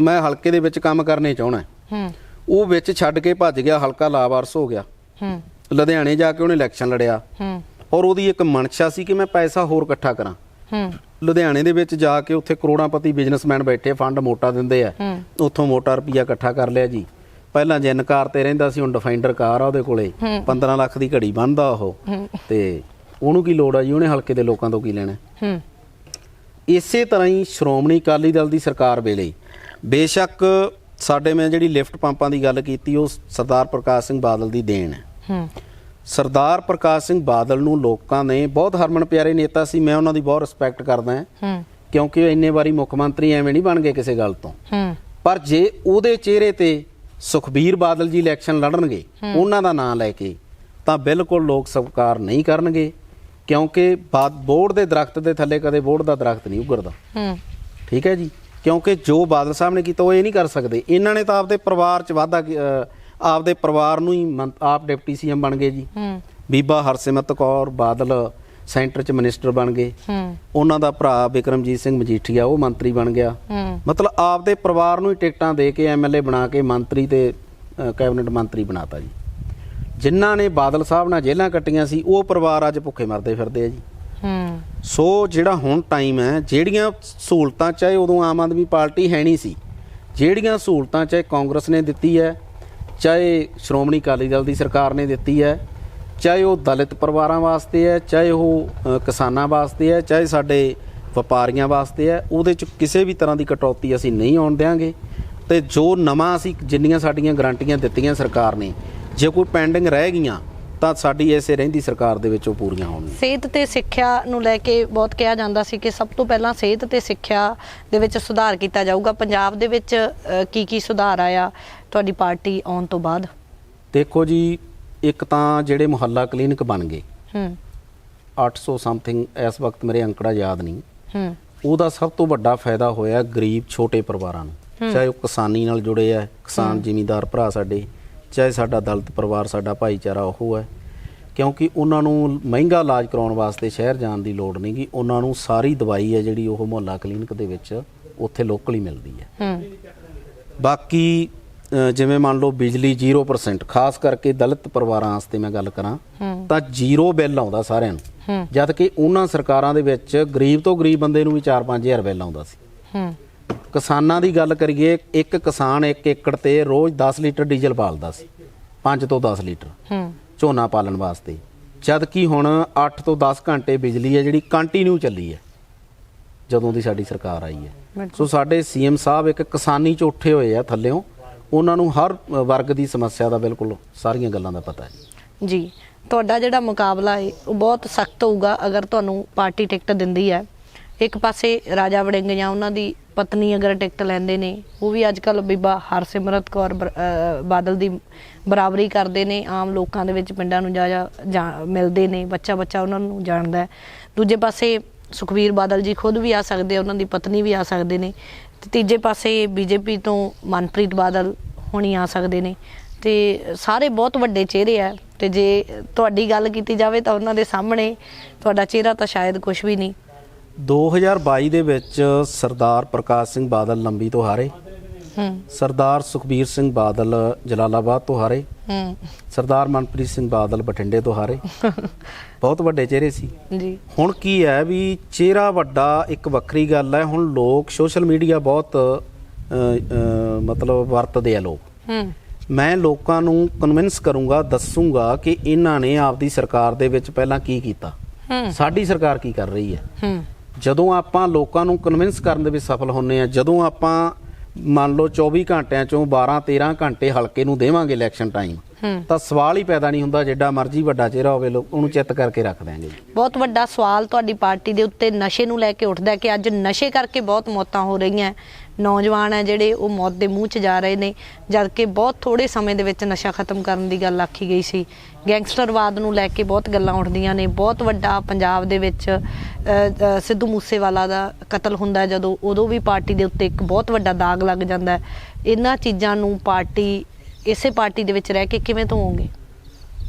ਮ- ਹਲਕੇ ਦੇ ਵਿੱਚ ਕੰਮ ਕਰਨੇ ਚਾਹਣਾ। ਹੂੰ। ਉਹ ਵਿੱਚ ਛੱਡ ਕੇ ਭੱਜ ਗਿਆ ਹਲਕਾ ਲਾਵਾਰਸ ਹੋ ਗਿਆ। ਹੂੰ। ਲੁਧਿਆਣੇ ਜਾ ਕੇ ਉਹਨੇ ਇਲੈਕਸ਼ਨ ਲੜਿਆ। ਹੂੰ। ਔਰ ਉਹਦੀ ਇੱਕ ਮਨਸ਼ਾ ਸੀ ਕਿ ਮੈਂ ਪੈਸਾ ਹੋਰ ਇਕੱਠਾ ਕਰਾਂ। ਹੂੰ। ਲੁਧਿਆਣੇ ਦੇ ਵਿੱਚ ਜਾ ਕੇ ਉੱਥੇ ਕਰੋੜਾਪਤੀ ਬਿਜ਼ਨਸਮੈਨ ਬੈਠੇ ਫੰਡ ਮੋਟਾ ਦਿੰਦੇ ਆ। ਉੱਥੋਂ ਮੋਟਾ ਰੁਪਈਆ ਇਕੱਠਾ ਕਰ ਲਿਆ ਜੀ। ਪਹਿਲਾਂ ਜਿੰਨ ਕਾਰ ਤੇ ਰਹਿੰਦਾ ਸੀ ਹੁਣ ਡਿਫੈਂਡਰ ਕਾਰ ਆ ਉਹਦੇ ਕੋਲੇ। 15 ਲੱਖ ਦੀ ਘੜੀ ਬੰਦਾ ਉਹ। ਤੇ ਉਹਨੂੰ ਕੀ ਲੋੜ ਆ ਜੀ? ਉਹਨੇ ਹਲਕੇ ਦੇ ਲੋਕਾਂ ਤੋਂ ਕੀ ਲੈਣਾ? ਹੂੰ। ਇਸੇ ਤਰ੍ਹਾਂ ਹੀ ਸ਼੍ਰੋਮਣੀ ਅਕਾਲੀ ਦਲ ਦੀ ਸਰਕਾਰ ਵੇਲੇ ਬੇਸ਼ੱਕ ਸਾਡੇ ਮੈਂ ਜਿਹੜੀ ਲਿਫਟ ਪੰਪਾਂ ਦੀ ਗੱਲ ਕੀਤੀ ਉਹ ਸਰਦਾਰ ਪ੍ਰਕਾਸ਼ ਸਿੰਘ ਬਾਦਲ ਦੀ ਦੇਣ ਹੈ। ਹੂੰ। ਸਰਦਾਰ ਪ੍ਰਕਾਸ਼ ਸਿੰਘ ਬਾਦਲ ਨੂੰ ਲੋਕਾਂ ਨੇ ਬਹੁਤ ਹਰਮਨ ਪਿਆਰੇ ਨੇਤਾ ਸੀ ਮੈਂ ਉਹਨਾਂ ਦੀ ਬਹੁਤ ਰਿਸਪੈਕਟ ਕਰਦਾ ਹਾਂ। ਹੂੰ। ਕਿਉਂਕਿ ਉਹ ਇੰਨੇ ਵਾਰੀ ਮੁੱਖ ਮੰਤਰੀ ਐਵੇਂ ਨਹੀਂ ਬਣ ਗਏ ਕਿਸੇ ਗੱਲ ਤੋਂ। ਹੂੰ। ਪਰ ਜੇ ਉਹਦੇ ਚਿਹਰੇ ਤੇ ਸੁਖਬੀਰ ਬਾਦਲ ਜੀ ਇਲੈਕਸ਼ਨ ਲੜਨਗੇ ਉਹਨਾਂ ਦਾ ਨਾਂ ਲੈ ਕੇ ਤਾਂ ਬਿਲਕੁਲ ਲੋਕ ਸਵੀਕਾਰ ਨਹੀਂ ਕਰਨਗੇ ਕਿਉਂਕਿ ਬੋਰਡ ਦੇ ਦਰਖਤ ਦੇ ਥੱਲੇ ਕਦੇ ਬੋਰਡ ਦਾ ਦਰਖਤ ਨਹੀਂ ਉਗਰਦਾ। ਹੂੰ। ਠੀਕ ਹੈ ਜੀ? ਕਿਉਂਕਿ ਜੋ ਬਾਦਲ ਸਾਹਿਬ ਨੇ ਕੀਤਾ ਉਹ ਇਹ ਨਹੀਂ ਕਰ ਸਕਦੇ। ਇਹਨਾਂ ਨੇ ਤਾਂ ਆਪਦੇ ਪਰਿਵਾਰ 'ਚ ਵਾਧਾ ਆਪਦੇ ਪਰਿਵਾਰ ਨੂੰ ਹੀ ਆਪ ਡਿਪਟੀ ਸੀਐਮ ਬਣ ਗਏ ਜੀ। ਹੂੰ। ਬੀਬਾ ਹਰਸਿਮਰਤ ਕੌਰ ਬਾਦਲ ਸੈਂਟਰ 'ਚ ਮਿਨਿਸਟਰ ਬਣ ਗਏ। ਹੂੰ। ਉਹਨਾਂ ਦਾ ਭਰਾ ਬਿਕਰਮਜੀਤ ਸਿੰਘ ਮਜੀਠੀਆ ਉਹ ਮੰਤਰੀ ਬਣ ਗਿਆ। ਹੂੰ। ਮਤਲਬ ਆਪਦੇ ਪਰਿਵਾਰ ਨੂੰ ਹੀ ਟਿਕਟਾਂ ਦੇ ਕੇ ਐਮਐਲਏ ਬਣਾ ਕੇ ਮੰਤਰੀ ਤੇ ਕੈਬਨਿਟ ਮੰਤਰੀ ਬਣਾਤਾ ਜੀ। ਜਿਨ੍ਹਾਂ ਨੇ ਬਾਦਲ ਸਾਹਿਬ ਨਾਲ ਜੇਲ੍ਹਾਂ ਕੱਟੀਆਂ ਸੀ ਉਹ ਪਰਿਵਾਰ ਅੱਜ ਭੁੱਖੇ ਮਰਦੇ ਫਿਰਦੇ ਆ ਜੀ। ਹੂੰ। ਸੋ ਜਿਹੜਾ ਹੁਣ ਟਾਈਮ ਹੈ ਜਿਹੜੀਆਂ ਸਹੂਲਤਾਂ ਚਾਹੇ ਉਦੋਂ ਆਮ ਆਦਮੀ ਪਾਰਟੀ ਹੈ ਨਹੀਂ ਸੀ ਜਿਹੜੀਆਂ ਸਹੂਲਤਾਂ ਚਾਹੇ ਕਾਂਗਰਸ ਨੇ ਦਿੱਤੀ ਹੈ ਚਾਹੇ ਸ਼੍ਰੋਮਣੀ ਅਕਾਲੀ ਦਲ ਦੀ ਸਰਕਾਰ ਨੇ ਦਿੱਤੀ ਹੈ ਚਾਹੇ ਉਹ ਦਲਿਤ ਪਰਿਵਾਰਾਂ ਵਾਸਤੇ ਹੈ ਚਾਹੇ ਉਹ ਕਿਸਾਨਾਂ ਵਾਸਤੇ ਹੈ ਚਾਹੇ ਸਾਡੇ ਵਪਾਰੀਆਂ ਵਾਸਤੇ ਹੈ ਉਹਦੇ ਚ ਕਿਸੇ ਵੀ ਤਰ੍ਹਾਂ ਦੀ ਕਟੌਤੀ ਅਸੀਂ ਨਹੀਂ ਆਉਣ ਦੇਵਾਂਗੇ ਤੇ ਜੋ ਨਵਾਂ ਅਸੀਂ ਜਿੰਨੀਆਂ ਸਾਡੀਆਂ ਗਾਰੰਟੀਆਂ ਦਿੱਤੀਆਂ ਸਰਕਾਰ ਨੇ ਜੇ ਕੋਈ ਪੈਂਡਿੰਗ ਰਹਿ ਗਈਆਂ ਤਾਂ ਸਾਡੀ ਐਸੇ ਰਹਿੰਦੀ ਸਰਕਾਰ ਦੇ ਵਿੱਚ ਉਹ ਪੂਰੀਆਂ ਹੋਣਗੀਆਂ ਸਿਹਤ ਤੇ ਸਿੱਖਿਆ ਨੂੰ ਲੈ ਕੇ ਬਹੁਤ ਕਿਹਾ ਜਾਂਦਾ ਸੀ ਕਿ ਸਭ ਤੋਂ ਪਹਿਲਾਂ ਸਿਹਤ ਤੇ ਸਿੱਖਿਆ ਦੇ ਵਿੱਚ ਸੁਧਾਰ ਕੀਤਾ ਜਾਊਗਾ। ਪੰਜਾਬ ਦੇ ਵਿੱਚ ਕੀ ਕੀ ਸੁਧਾਰ ਆਇਆ ਤੁਹਾਡੀ ਪਾਰਟੀ ਆਉਣ ਤੋਂ ਬਾਅਦ? ਦੇਖੋ ਜੀ ਇੱਕ ਤਾਂ ਜਿਹੜੇ ਮੁਹੱਲਾ ਕਲੀਨਿਕ ਬਣ ਗਏ। ਹੂੰ। 800 ਸਮਥਿੰਗ ਇਸ ਵਕਤ ਮੇਰੇ ਅੰਕੜਾ ਯਾਦ ਨਹੀਂ। ਹੂੰ। ਉਹਦਾ ਸਭ ਤੋਂ ਵੱਡਾ ਫਾਇਦਾ ਹੋਇਆ ਗਰੀਬ ਛੋਟੇ ਪਰਿਵਾਰਾਂ ਨੂੰ। ਚਾਹੇ ਉਹ ਕਿਸਾਨੀ ਨਾਲ ਜੁੜੇ ਆ ਕਿਸਾਨ ਜ਼ਿਮੀਂਦਾਰ ਭਰਾ ਸਾਡੇ ਚਾਹੇ ਸਾਡਾ ਦਲਿਤ ਪਰਿਵਾਰ ਸਾਡਾ ਭਾਈਚਾਰਾ ਉਹ ਹੈ। ਕਿਉਂਕਿ ਉਹਨਾਂ ਨੂੰ ਮਹਿੰਗਾ ਇਲਾਜ ਕਰਾਉਣ ਵਾਸਤੇ ਸ਼ਹਿਰ ਜਾਣ ਦੀ ਲੋੜ ਨਹੀਂਗੀ ਉਹਨਾਂ ਨੂੰ ਸਾਰੀ ਦਵਾਈ ਹੈ ਜਿਹੜੀ ਉਹ ਮੁਹੱਲਾ ਕਲੀਨਿਕ ਦੇ ਵਿੱਚ ਉੱਥੇ ਲੋਕਲ ਹੀ ਮਿਲਦੀ ਹੈ। ਹੂੰ। ਬਾਕੀ ਜਿਵੇਂ ਮੰਨ ਲਓ ਬਿਜਲੀ 0% ਖਾਸ ਕਰਕੇ ਦਲਿਤ ਪਰਿਵਾਰਾਂ ਵਾਸਤੇ ਮੈਂ ਗੱਲ ਕਰਾਂ ਤਾਂ ਜ਼ੀਰੋ ਬਿੱਲ ਆਉਂਦਾ ਸਾਰਿਆਂ ਨੂੰ। ਜਦ ਕਿ ਉਹਨਾਂ ਸਰਕਾਰਾਂ ਦੇ ਵਿੱਚ ਗਰੀਬ ਤੋਂ ਗਰੀਬ ਬੰਦੇ ਨੂੰ ਵੀ 4-5000 ਬਿੱਲ ਆਉਂਦਾ ਸੀ। ਕਿਸਾਨਾਂ ਦੀ ਗੱਲ ਕਰੀਏ ਇੱਕ ਕਿਸਾਨ 1 ਏਕੜ ਤੇ ਰੋਜ਼ 10 ਲੀਟਰ ਡੀਜ਼ਲ ਬਾਲਦਾ ਸੀ 5 ਤੋਂ 10 ਲੀਟਰ। ਝੋਨਾ ਪਾਲਣ ਵਾਸਤੇ। ਜਦ ਕਿ ਹੁਣ 8 ਤੋਂ 10 ਘੰਟੇ ਬਿਜਲੀ ਹੈ ਜਿਹੜੀ ਕੰਟੀਨਿਊ ਚੱਲੀ ਹੈ ਜਦੋਂ ਦੀ ਸਾਡੀ ਸਰਕਾਰ ਆਈ ਹੈ। ਸੋ ਸਾਡੇ ਸੀਐਮ ਸਾਹਿਬ ਇੱਕ ਕਿਸਾਨੀ ਚ ਉੱਠੇ ਹੋਏ ਆ ਥੱਲਿਓਂ। ਉਹਨਾਂ ਨੂੰ ਹਰ ਵਰਗ ਦੀ ਸਮੱਸਿਆ ਦਾ ਬਿਲਕੁਲ ਸਾਰੀਆਂ ਗੱਲਾਂ ਦਾ ਪਤਾ ਹੈ। ਜੀ, ਤੁਹਾਡਾ ਜਿਹੜਾ ਮੁਕਾਬਲਾ ਹੈ ਉਹ ਬਹੁਤ ਸਖਤ ਹੋਊਗਾ ਅਗਰ ਤੁਹਾਨੂੰ ਪਾਰਟੀ ਟਿਕਟ ਦਿੰਦੀ ਹੈ। ਇੱਕ ਪਾਸੇ ਰਾਜਾ ਵੜਿੰਗ ਜਾਂ ਉਹਨਾਂ ਦੀ ਪਤਨੀ ਅਗਰ ਟਿਕਟ ਲੈਂਦੇ ਨੇ, ਉਹ ਵੀ ਅੱਜ ਕੱਲ ਬੀਬਾ ਹਰਸਿਮਰਤ ਕੌਰ ਬਰ- ਬਾਦਲ ਦੀ ਬਰਾਬਰੀ ਕਰਦੇ ਨੇ, ਆਮ ਲੋਕਾਂ ਦੇ ਵਿੱਚ ਪਿੰਡਾਂ ਨੂੰ ਜਾ ਜਾ, ਮਿਲਦੇ ਨੇ ਬੱਚਾ ਬੱਚਾ ਉਹਨਾਂ ਨੂੰ ਜਾਣਦਾ ਦੂਜੇ ਪਾਸੇ ਸੁਖਵੀਰ ਬਾਦਲ ਜੀ ਖੁਦ ਵੀ ਆ ਸਕਦੇ ਆ, ਉਹਨਾਂ ਦੀ ਪਤਨੀ ਵੀ ਆ ਸਕਦੇ ਨੇ। ਤੇ ਤੀਜੇ ਪਾਸੇ ਬੀਜੇਪੀ ਤੋਂ ਮਨਪ੍ਰੀਤ ਬਾਦਲ ਹੁਣੀ ਆ ਸਕਦੇ ਨੇ। ਤੇ ਸਾਰੇ ਬਹੁਤ ਵੱਡੇ ਚਿਹਰੇ ਆ ਤੇ ਜੇ ਤੁਹਾਡੀ ਗੱਲ ਕੀਤੀ ਜਾਵੇ ਤਾਂ ਉਹਨਾਂ ਦੇ ਸਾਹਮਣੇ ਤੁਹਾਡਾ ਚਿਹਰਾ ਤਾਂ ਸ਼ਾਇਦ ਕੁਝ ਵੀ ਨਹੀਂ। 2022 ਦੇ ਵਿੱਚ ਸਰਦਾਰ ਪ੍ਰਕਾਸ਼ ਸਿੰਘ ਬਾਦਲ ਲੰਬੀ ਤੋਂ ਹਾਰੇ ਹੂੰ। ਸਰਦਾਰ ਸੁਖਬੀਰ ਸਿੰਘ ਬਾਦਲ ਜਲਾਲਾਬਾਦ ਤੋਂ ਹਾਰੇ ਹੂੰ ਸਰਦਾਰ ਮਨਪ੍ਰੀਤ ਸਿੰਘ ਬਾਦਲ ਬਠਿੰਡੇ ਤੋਂ ਹਾਰੇ। ਬਹੁਤ ਵੱਡੇ ਚਿਹਰੇ ਸੀ। ਜੀ। ਹੁਣ ਕੀ ਹੈ ਵੀ ਚਿਹਰਾ ਵੱਡਾ ਇੱਕ ਵੱਖਰੀ ਗੱਲ ਹੈ। ਹੁਣ ਲੋਕ ਸੋਸ਼ਲ ਮੀਡੀਆ ਬਹੁਤ ਮਤਲਬ ਵਰਤਦੇ ਆ ਲੋਕ। ਹੂੰ। ਮੈਂ ਲੋਕਾਂ ਨੂੰ ਕਨਵਿੰਸ ਕਰੂੰਗਾ ਦੱਸੂੰਗਾ ਕਿ ਇਹਨਾਂ ਨੇ ਆਪਦੀ ਸਰਕਾਰ ਦੇ ਵਿੱਚ ਪਹਿਲਾਂ ਕੀ ਕੀਤਾ। ਸਾਡੀ ਸਰਕਾਰ ਕੀ ਕਰ ਰਹੀ ਹੈ। ਹੂੰ। ਜਦੋਂ ਆਪਾਂ ਲੋਕਾਂ ਨੂੰ ਕਨਵਿੰਸ ਕਰਨ ਦੇ ਵਿੱਚ ਸਫਲ ਹੁੰਨੇ ਆ ਜਦੋਂ ਆਪਾਂ ਮੰਨ ਲਓ 24 ਘੰਟਿਆਂ ਚੋਂ 12 13 ਘੰਟੇ ਹਲਕੇ ਨੂੰ ਦੇਵਾਂਗੇ ਇਲੈਕਸ਼ਨ ਟਾਈਮ ਤਾਂ ਸਵਾਲ ਹੀ ਪੈਦਾ ਨਹੀਂ ਹੁੰਦਾ ਜਿੱਡਾ ਮਰਜ਼ੀ ਵੱਡਾ ਚਿਹਰਾ ਹੋਵੇ ਲੋਕ ਉਹਨੂੰ ਚਿੱਤ ਕਰਕੇ ਰੱਖ ਦਿਆਂਗੇ। ਬਹੁਤ ਵੱਡਾ ਸਵਾਲ ਤੁਹਾਡੀ ਪਾਰਟੀ ਦੇ ਉੱਤੇ ਨਸ਼ੇ ਨੂੰ ਲੈ ਕੇ ਉੱਠਦਾ ਕਿ ਅੱਜ ਨਸ਼ੇ ਕਰਕੇ ਬਹੁਤ ਮੌਤਾਂ ਹੋ ਰਹੀਆਂ ਨੌਜਵਾਨ ਹੈ ਜਿਹੜੇ ਉਹ ਮੌਤ ਦੇ ਮੂੰਹ 'ਚ ਜਾ ਰਹੇ ਨੇ ਜਦ ਕਿ ਬਹੁਤ ਥੋੜੇ ਸਮੇਂ ਦੇ ਵਿੱਚ ਨਸ਼ਾ ਖਤਮ ਕਰਨ ਦੀ ਗੱਲ ਆਖੀ ਗਈ ਸੀ। ਗੈਂਗਸਟਰਵਾਦ ਨੂੰ ਲੈ ਕੇ ਬਹੁਤ ਗੱਲਾਂ ਉੱਠਦੀਆਂ ਨੇ। ਬਹੁਤ ਵੱਡਾ ਪੰਜਾਬ ਦੇ ਵਿੱਚ ਸਿੱਧੂ ਮੂਸੇਵਾਲਾ ਦਾ ਕਤਲ ਹੁੰਦਾ ਜਦੋਂ ਉਦੋਂ ਵੀ ਪਾਰਟੀ ਦੇ ਉੱਤੇ ਇੱਕ ਬਹੁਤ ਵੱਡਾ ਦਾਗ ਲੱਗ ਜਾਂਦਾ ਇਹਨਾਂ ਚੀਜ਼ਾਂ ਨੂੰ ਪਾਰਟੀ, ਇਸੇ ਪਾਰਟੀ ਦੇ ਵਿੱਚ ਰਹਿ ਕੇ ਕਿਵੇਂ ਧੋਵੋਗੇ?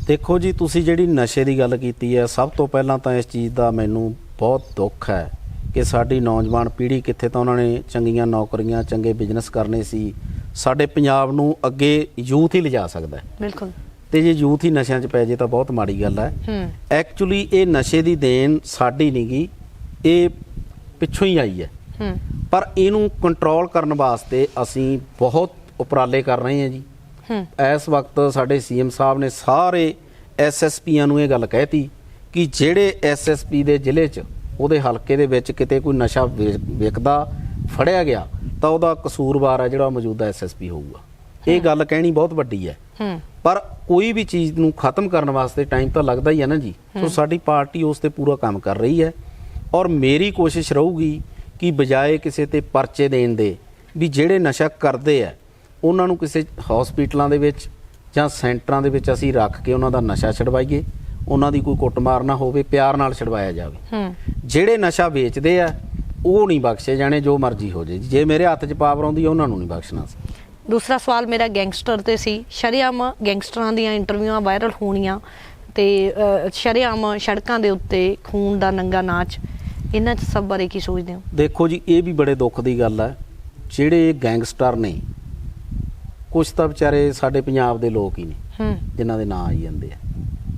ਦੇਖੋ ਜੀ, ਤੁਸੀਂ ਜਿਹੜੀ ਨਸ਼ੇ ਦੀ ਗੱਲ ਕੀਤੀ ਹੈ, ਸਭ ਤੋਂ ਪਹਿਲਾਂ ਤਾਂ ਇਸ ਚੀਜ਼ ਦਾ ਮੈਨੂੰ ਬਹੁਤ ਦੁੱਖ ਹੈ। ਕਿ ਸਾਡੀ ਨੌਜਵਾਨ ਪੀੜ੍ਹੀ ਕਿੱਥੇ ਤਾਂ ਉਹਨਾਂ ਨੇ ਚੰਗੀਆਂ ਨੌਕਰੀਆਂ ਚੰਗੇ ਬਿਜ਼ਨਸ ਕਰਨੇ ਸੀ। ਸਾਡੇ ਪੰਜਾਬ ਨੂੰ ਅੱਗੇ ਯੂਥ ਹੀ ਲਿਜਾ ਸਕਦਾ ਹੈ। ਬਿਲਕੁਲ। ਤੇ ਜੇ ਯੂਥ ਹੀ ਨਸ਼ਿਆਂ 'ਚ ਪੈ ਜੇ ਤਾਂ ਬਹੁਤ ਮਾੜੀ ਗੱਲ ਹੈ। ਐਕਚੁਅਲੀ ਇਹ ਨਸ਼ੇ ਦੀ ਦੇਣ ਸਾਡੀ ਨਹੀਂਗੀ ਇਹ ਪਿੱਛੋਂ ਹੀ ਆਈ ਹੈ। ਪਰ ਇਹਨੂੰ ਕੰਟਰੋਲ ਕਰਨ ਵਾਸਤੇ ਅਸੀਂ ਬਹੁਤ ਉਪਰਾਲੇ ਕਰ ਰਹੇ ਹਾਂ ਜੀ। ਇਸ ਵਕਤ ਸਾਡੇ ਸੀਐਮ ਸਾਹਿਬ ਨੇ ਸਾਰੇ ਐਸਐਸਪੀਆਂ ਨੂੰ ਇਹ ਗੱਲ ਕਹਿਤੀ ਕਿ ਜਿਹੜੇ ਐਸਐਸਪੀ ਦੇ ਜ਼ਿਲ੍ਹੇ 'ਚ ਉਹਦੇ ਹਲਕੇ ਦੇ ਵਿੱਚ ਕਿਤੇ ਕੋਈ ਨਸ਼ਾ ਵਿਕਦਾ ਫੜਿਆ ਗਿਆ ਤਾਂ ਉਹਦਾ ਕਸੂਰਵਾਰ ਹੈ ਜਿਹੜਾ ਮੌਜੂਦਾ ਐਸਐਸਪੀ ਹੋਊਗਾ। ਇਹ ਗੱਲ ਕਹਿਣੀ ਬਹੁਤ ਵੱਡੀ ਹੈ। ਹੂੰ। ਪਰ ਕੋਈ ਵੀ ਚੀਜ਼ ਨੂੰ ਖਤਮ ਕਰਨ ਵਾਸਤੇ ਟਾਈਮ ਤਾਂ ਲੱਗਦਾ ਹੀ ਹੈ ਨਾ ਜੀ। ਸੋ ਸਾਡੀ ਪਾਰਟੀ ਉਸ ਤੇ ਪੂਰਾ ਕੰਮ ਕਰ ਰਹੀ ਹੈ। ਔਰ ਮੇਰੀ ਕੋਸ਼ਿਸ਼ ਰਹੂਗੀ ਕਿ ਬਜਾਏ ਕਿਸੇ ਤੇ ਪਰਚੇ ਦੇਣ ਦੇ ਵੀ ਜਿਹੜੇ ਨਸ਼ਾ ਕਰਦੇ ਆ ਉਹਨਾਂ ਨੂੰ ਕਿਸੇ ਹਸਪੀਟਲਾਂ ਦੇ ਵਿੱਚ ਜਾਂ ਸੈਂਟਰਾਂ ਦੇ ਵਿੱਚ ਅਸੀਂ ਰੱਖ ਕੇ ਉਹਨਾਂ ਦਾ ਨਸ਼ਾ ਛਡਵਾਈਏ। ਉਹਨਾਂ ਦੀ ਕੋਈ ਕੁੱਟਮਾਰ ਨਾ ਹੋਵੇ ਪਿਆਰ ਨਾਲ ਛਡਵਾਇਆ ਜਾਵੇ। ਹੂੰ। ਜਿਹੜੇ ਨਸ਼ਾ ਵੇਚਦੇ ਆ ਉਹ ਨਹੀਂ ਬਖਸ਼ੇ ਜਾਣੇ ਜੋ ਮਰਜ਼ੀ ਹੋ ਜੇ। ਜੇ ਮੇਰੇ ਹੱਥ 'ਚ ਪਾਵਰ ਆਉਂਦੀ ਉਹਨਾਂ ਨੂੰ ਨਹੀਂ ਬਖਸ਼ਣਾ ਸੀ ਦੂਸਰਾ ਸਵਾਲ ਮੇਰਾ ਗੈਂਗਸਟਰ ਤੇ ਸੀ। ਸ਼ਰੇਆਮ ਗੈਂਗਸਟਰਾਂ ਦੀਆਂ ਇੰਟਰਵਿਊਆਂ ਵਾਇਰਲ ਹੋਣੀਆਂ ਤੇ ਸ਼ਰੇਆਮ ਸੜਕਾਂ ਦੇ ਉੱਤੇ ਖੂਨ ਦਾ ਨੰਗਾ ਨਾਚ ਇਹਨਾਂ 'ਚ ਸਭ ਬਾਰੇ ਕੀ ਸੋਚਦੇ ਹੋ? ਦੇਖੋ ਜੀ ਇਹ ਵੀ ਬੜੇ ਦੁੱਖ ਦੀ ਗੱਲ ਹੈ ਜਿਹੜੇ ਗੈਂਗਸਟਰ ਨੇ ਕੁਝ ਤਾਂ ਵਿਚਾਰੇ ਸਾਡੇ ਪੰਜਾਬ ਦੇ ਲੋਕ ਹੀ ਨੇ ਹੂੰ। ਜਿਨ੍ਹਾਂ ਦੇ ਨਾਂ ਆਈ ਜਾਂਦੇ ਆ।